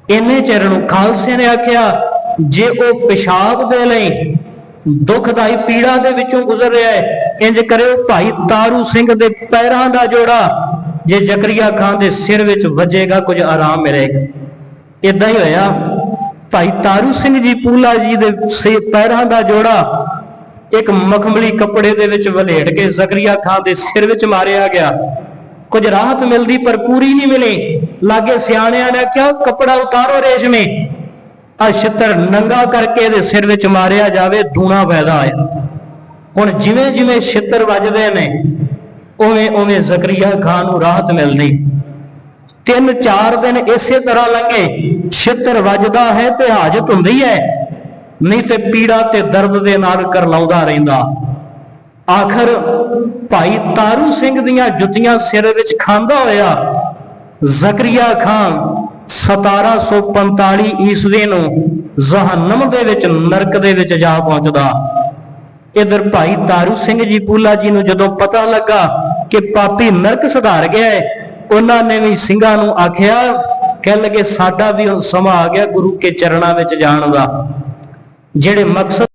ਇੰਨੇ ਚਿਰ ਨੂੰ ਖਾਲਸੇ ਨੇ ਆਖਿਆ, ਜੇ ਉਹ ਪਿਸ਼ਾਬ ਦੇ ਲਈ ਦੁਖਦਾਈ ਪੀੜਾ ਦੇ ਵਿੱਚੋਂ ਗੁਜ਼ਰ ਰਿਹਾ ਹੈ, ਇੰਜ ਕਰਿਓ ਭਾਈ ਤਾਰੂ ਸਿੰਘ ਦੇ ਪੈਰਾਂ ਦਾ ਜੋੜਾ। ਜੇ ਜ਼ਕਰੀਆ ਖਾਨ ਦੇ ਸਿਰ ਵਿੱਚ ਵੱਜੇਗਾ, ਕੁਝ ਆਰਾਮ ਮਿਲੇਗਾ। ਇਦਾਂ ਹੀ ਹੋਇਆ। ਭਾਈ ਤਾਰੂ ਸਿੰਘ ਜੀ ਪੂਲਾ ਜੀ ਦੇ ਸੇ ਪੈਰਾਂ ਦਾ ਜੋੜਾ ਇੱਕ ਮਖਮਲੀ ਕੱਪੜੇ ਦੇ ਵਿੱਚ ਵਲੇੜ ਕੇ ਜ਼ਕਰੀਆ ਖਾਨ ਦੇ ਸਿਰ ਵਿੱਚ ਮਾਰਿਆ ਗਿਆ। ਕੁਝ ਰਾਹਤ ਮਿਲਦੀ ਪਰ ਪੂਰੀ ਨਹੀਂ ਮਿਲੀ। ਲਾਗੇ ਸਿਆਣਿਆਂ ਨੇ ਕਿਹਾ, ਕੱਪੜਾ ਉਤਾਰੋ ਰੇਸ਼ਮੀ। ਆ ਛਿੱਤਰ ਨੰਗਾ ਕਰਕੇ ਇਹਦੇ ਸਿਰ ਵਿੱਚ ਮਾਰਿਆ ਜਾਵੇ ਦੂਣਾ ਪੈਦਾ ਆਇਆ ਹੁਣ ਜਿਵੇਂ ਜਿਵੇਂ ਛਿੱਤਰ ਵੱਜਦੇ ਨੇ ਉਵੇਂ ਉਵੇਂ ਜ਼ਕਰੀਆ ਖਾਨ ਨੂੰ ਰਾਹਤ ਮਿਲਦੀ। ਤਿੰਨ ਚਾਰ ਦਿਨ ਇਸੇ ਤਰ੍ਹਾਂ ਲੰਘੇ, ਛਿੱਤਰ ਵੱਜਦਾ ਹੈ ਤੇ ਹਾਜਤ ਹੁੰਦੀ ਹੈ, ਨਹੀਂ ਤੇ ਪੀੜਾ ਤੇ ਦਰਦ ਦੇ ਨਾਲ ਕਰਲਾਉਂਦਾ ਰਹਿੰਦਾ। ਆਖਰ ਭਾਈ ਤਾਰੂ ਸਿੰਘ ਦੀਆਂ ਜੁੱਤੀਆਂ ਸਿਰ ਵਿੱਚ ਖਾਂਦਾ ਹੋਇਆ, ਜ਼ਕਰੀਆ ਖਾਨ 1745 ਈਸਵੀ ਨੂੰ ਜ਼ਹਨਮ ਦੇ ਵਿੱਚ ਨਰਕ ਦੇ ਵਿੱਚ ਜਾ ਪਹੁੰਚਦਾ। ਇਧਰ ਭਾਈ ਤਾਰੂ ਸਿੰਘ ਜੀ ਪੂਲਾ ਜੀ ਨੂੰ ਜਦੋਂ ਪਤਾ ਲੱਗਾ ਕਿ ਪਾਪੀ ਨਰਕ ਸੁਧਾਰ ਗਿਆ ਹੈ ਉਹਨਾਂ ਨੇ ਵੀ ਸਿੰਘਾਂ ਨੂੰ ਆਖਿਆ ਕਹਿ ਲਗੇ, ਸਾਡਾ ਵੀ ਹੁਣ ਸਮਾਂ ਆ ਗਿਆ ਗੁਰੂ ਕੇ ਚਰਨਾਂ ਵਿੱਚ ਜਾਣ ਦਾ। ਜਿਹੜੇ ਮਕਸਦ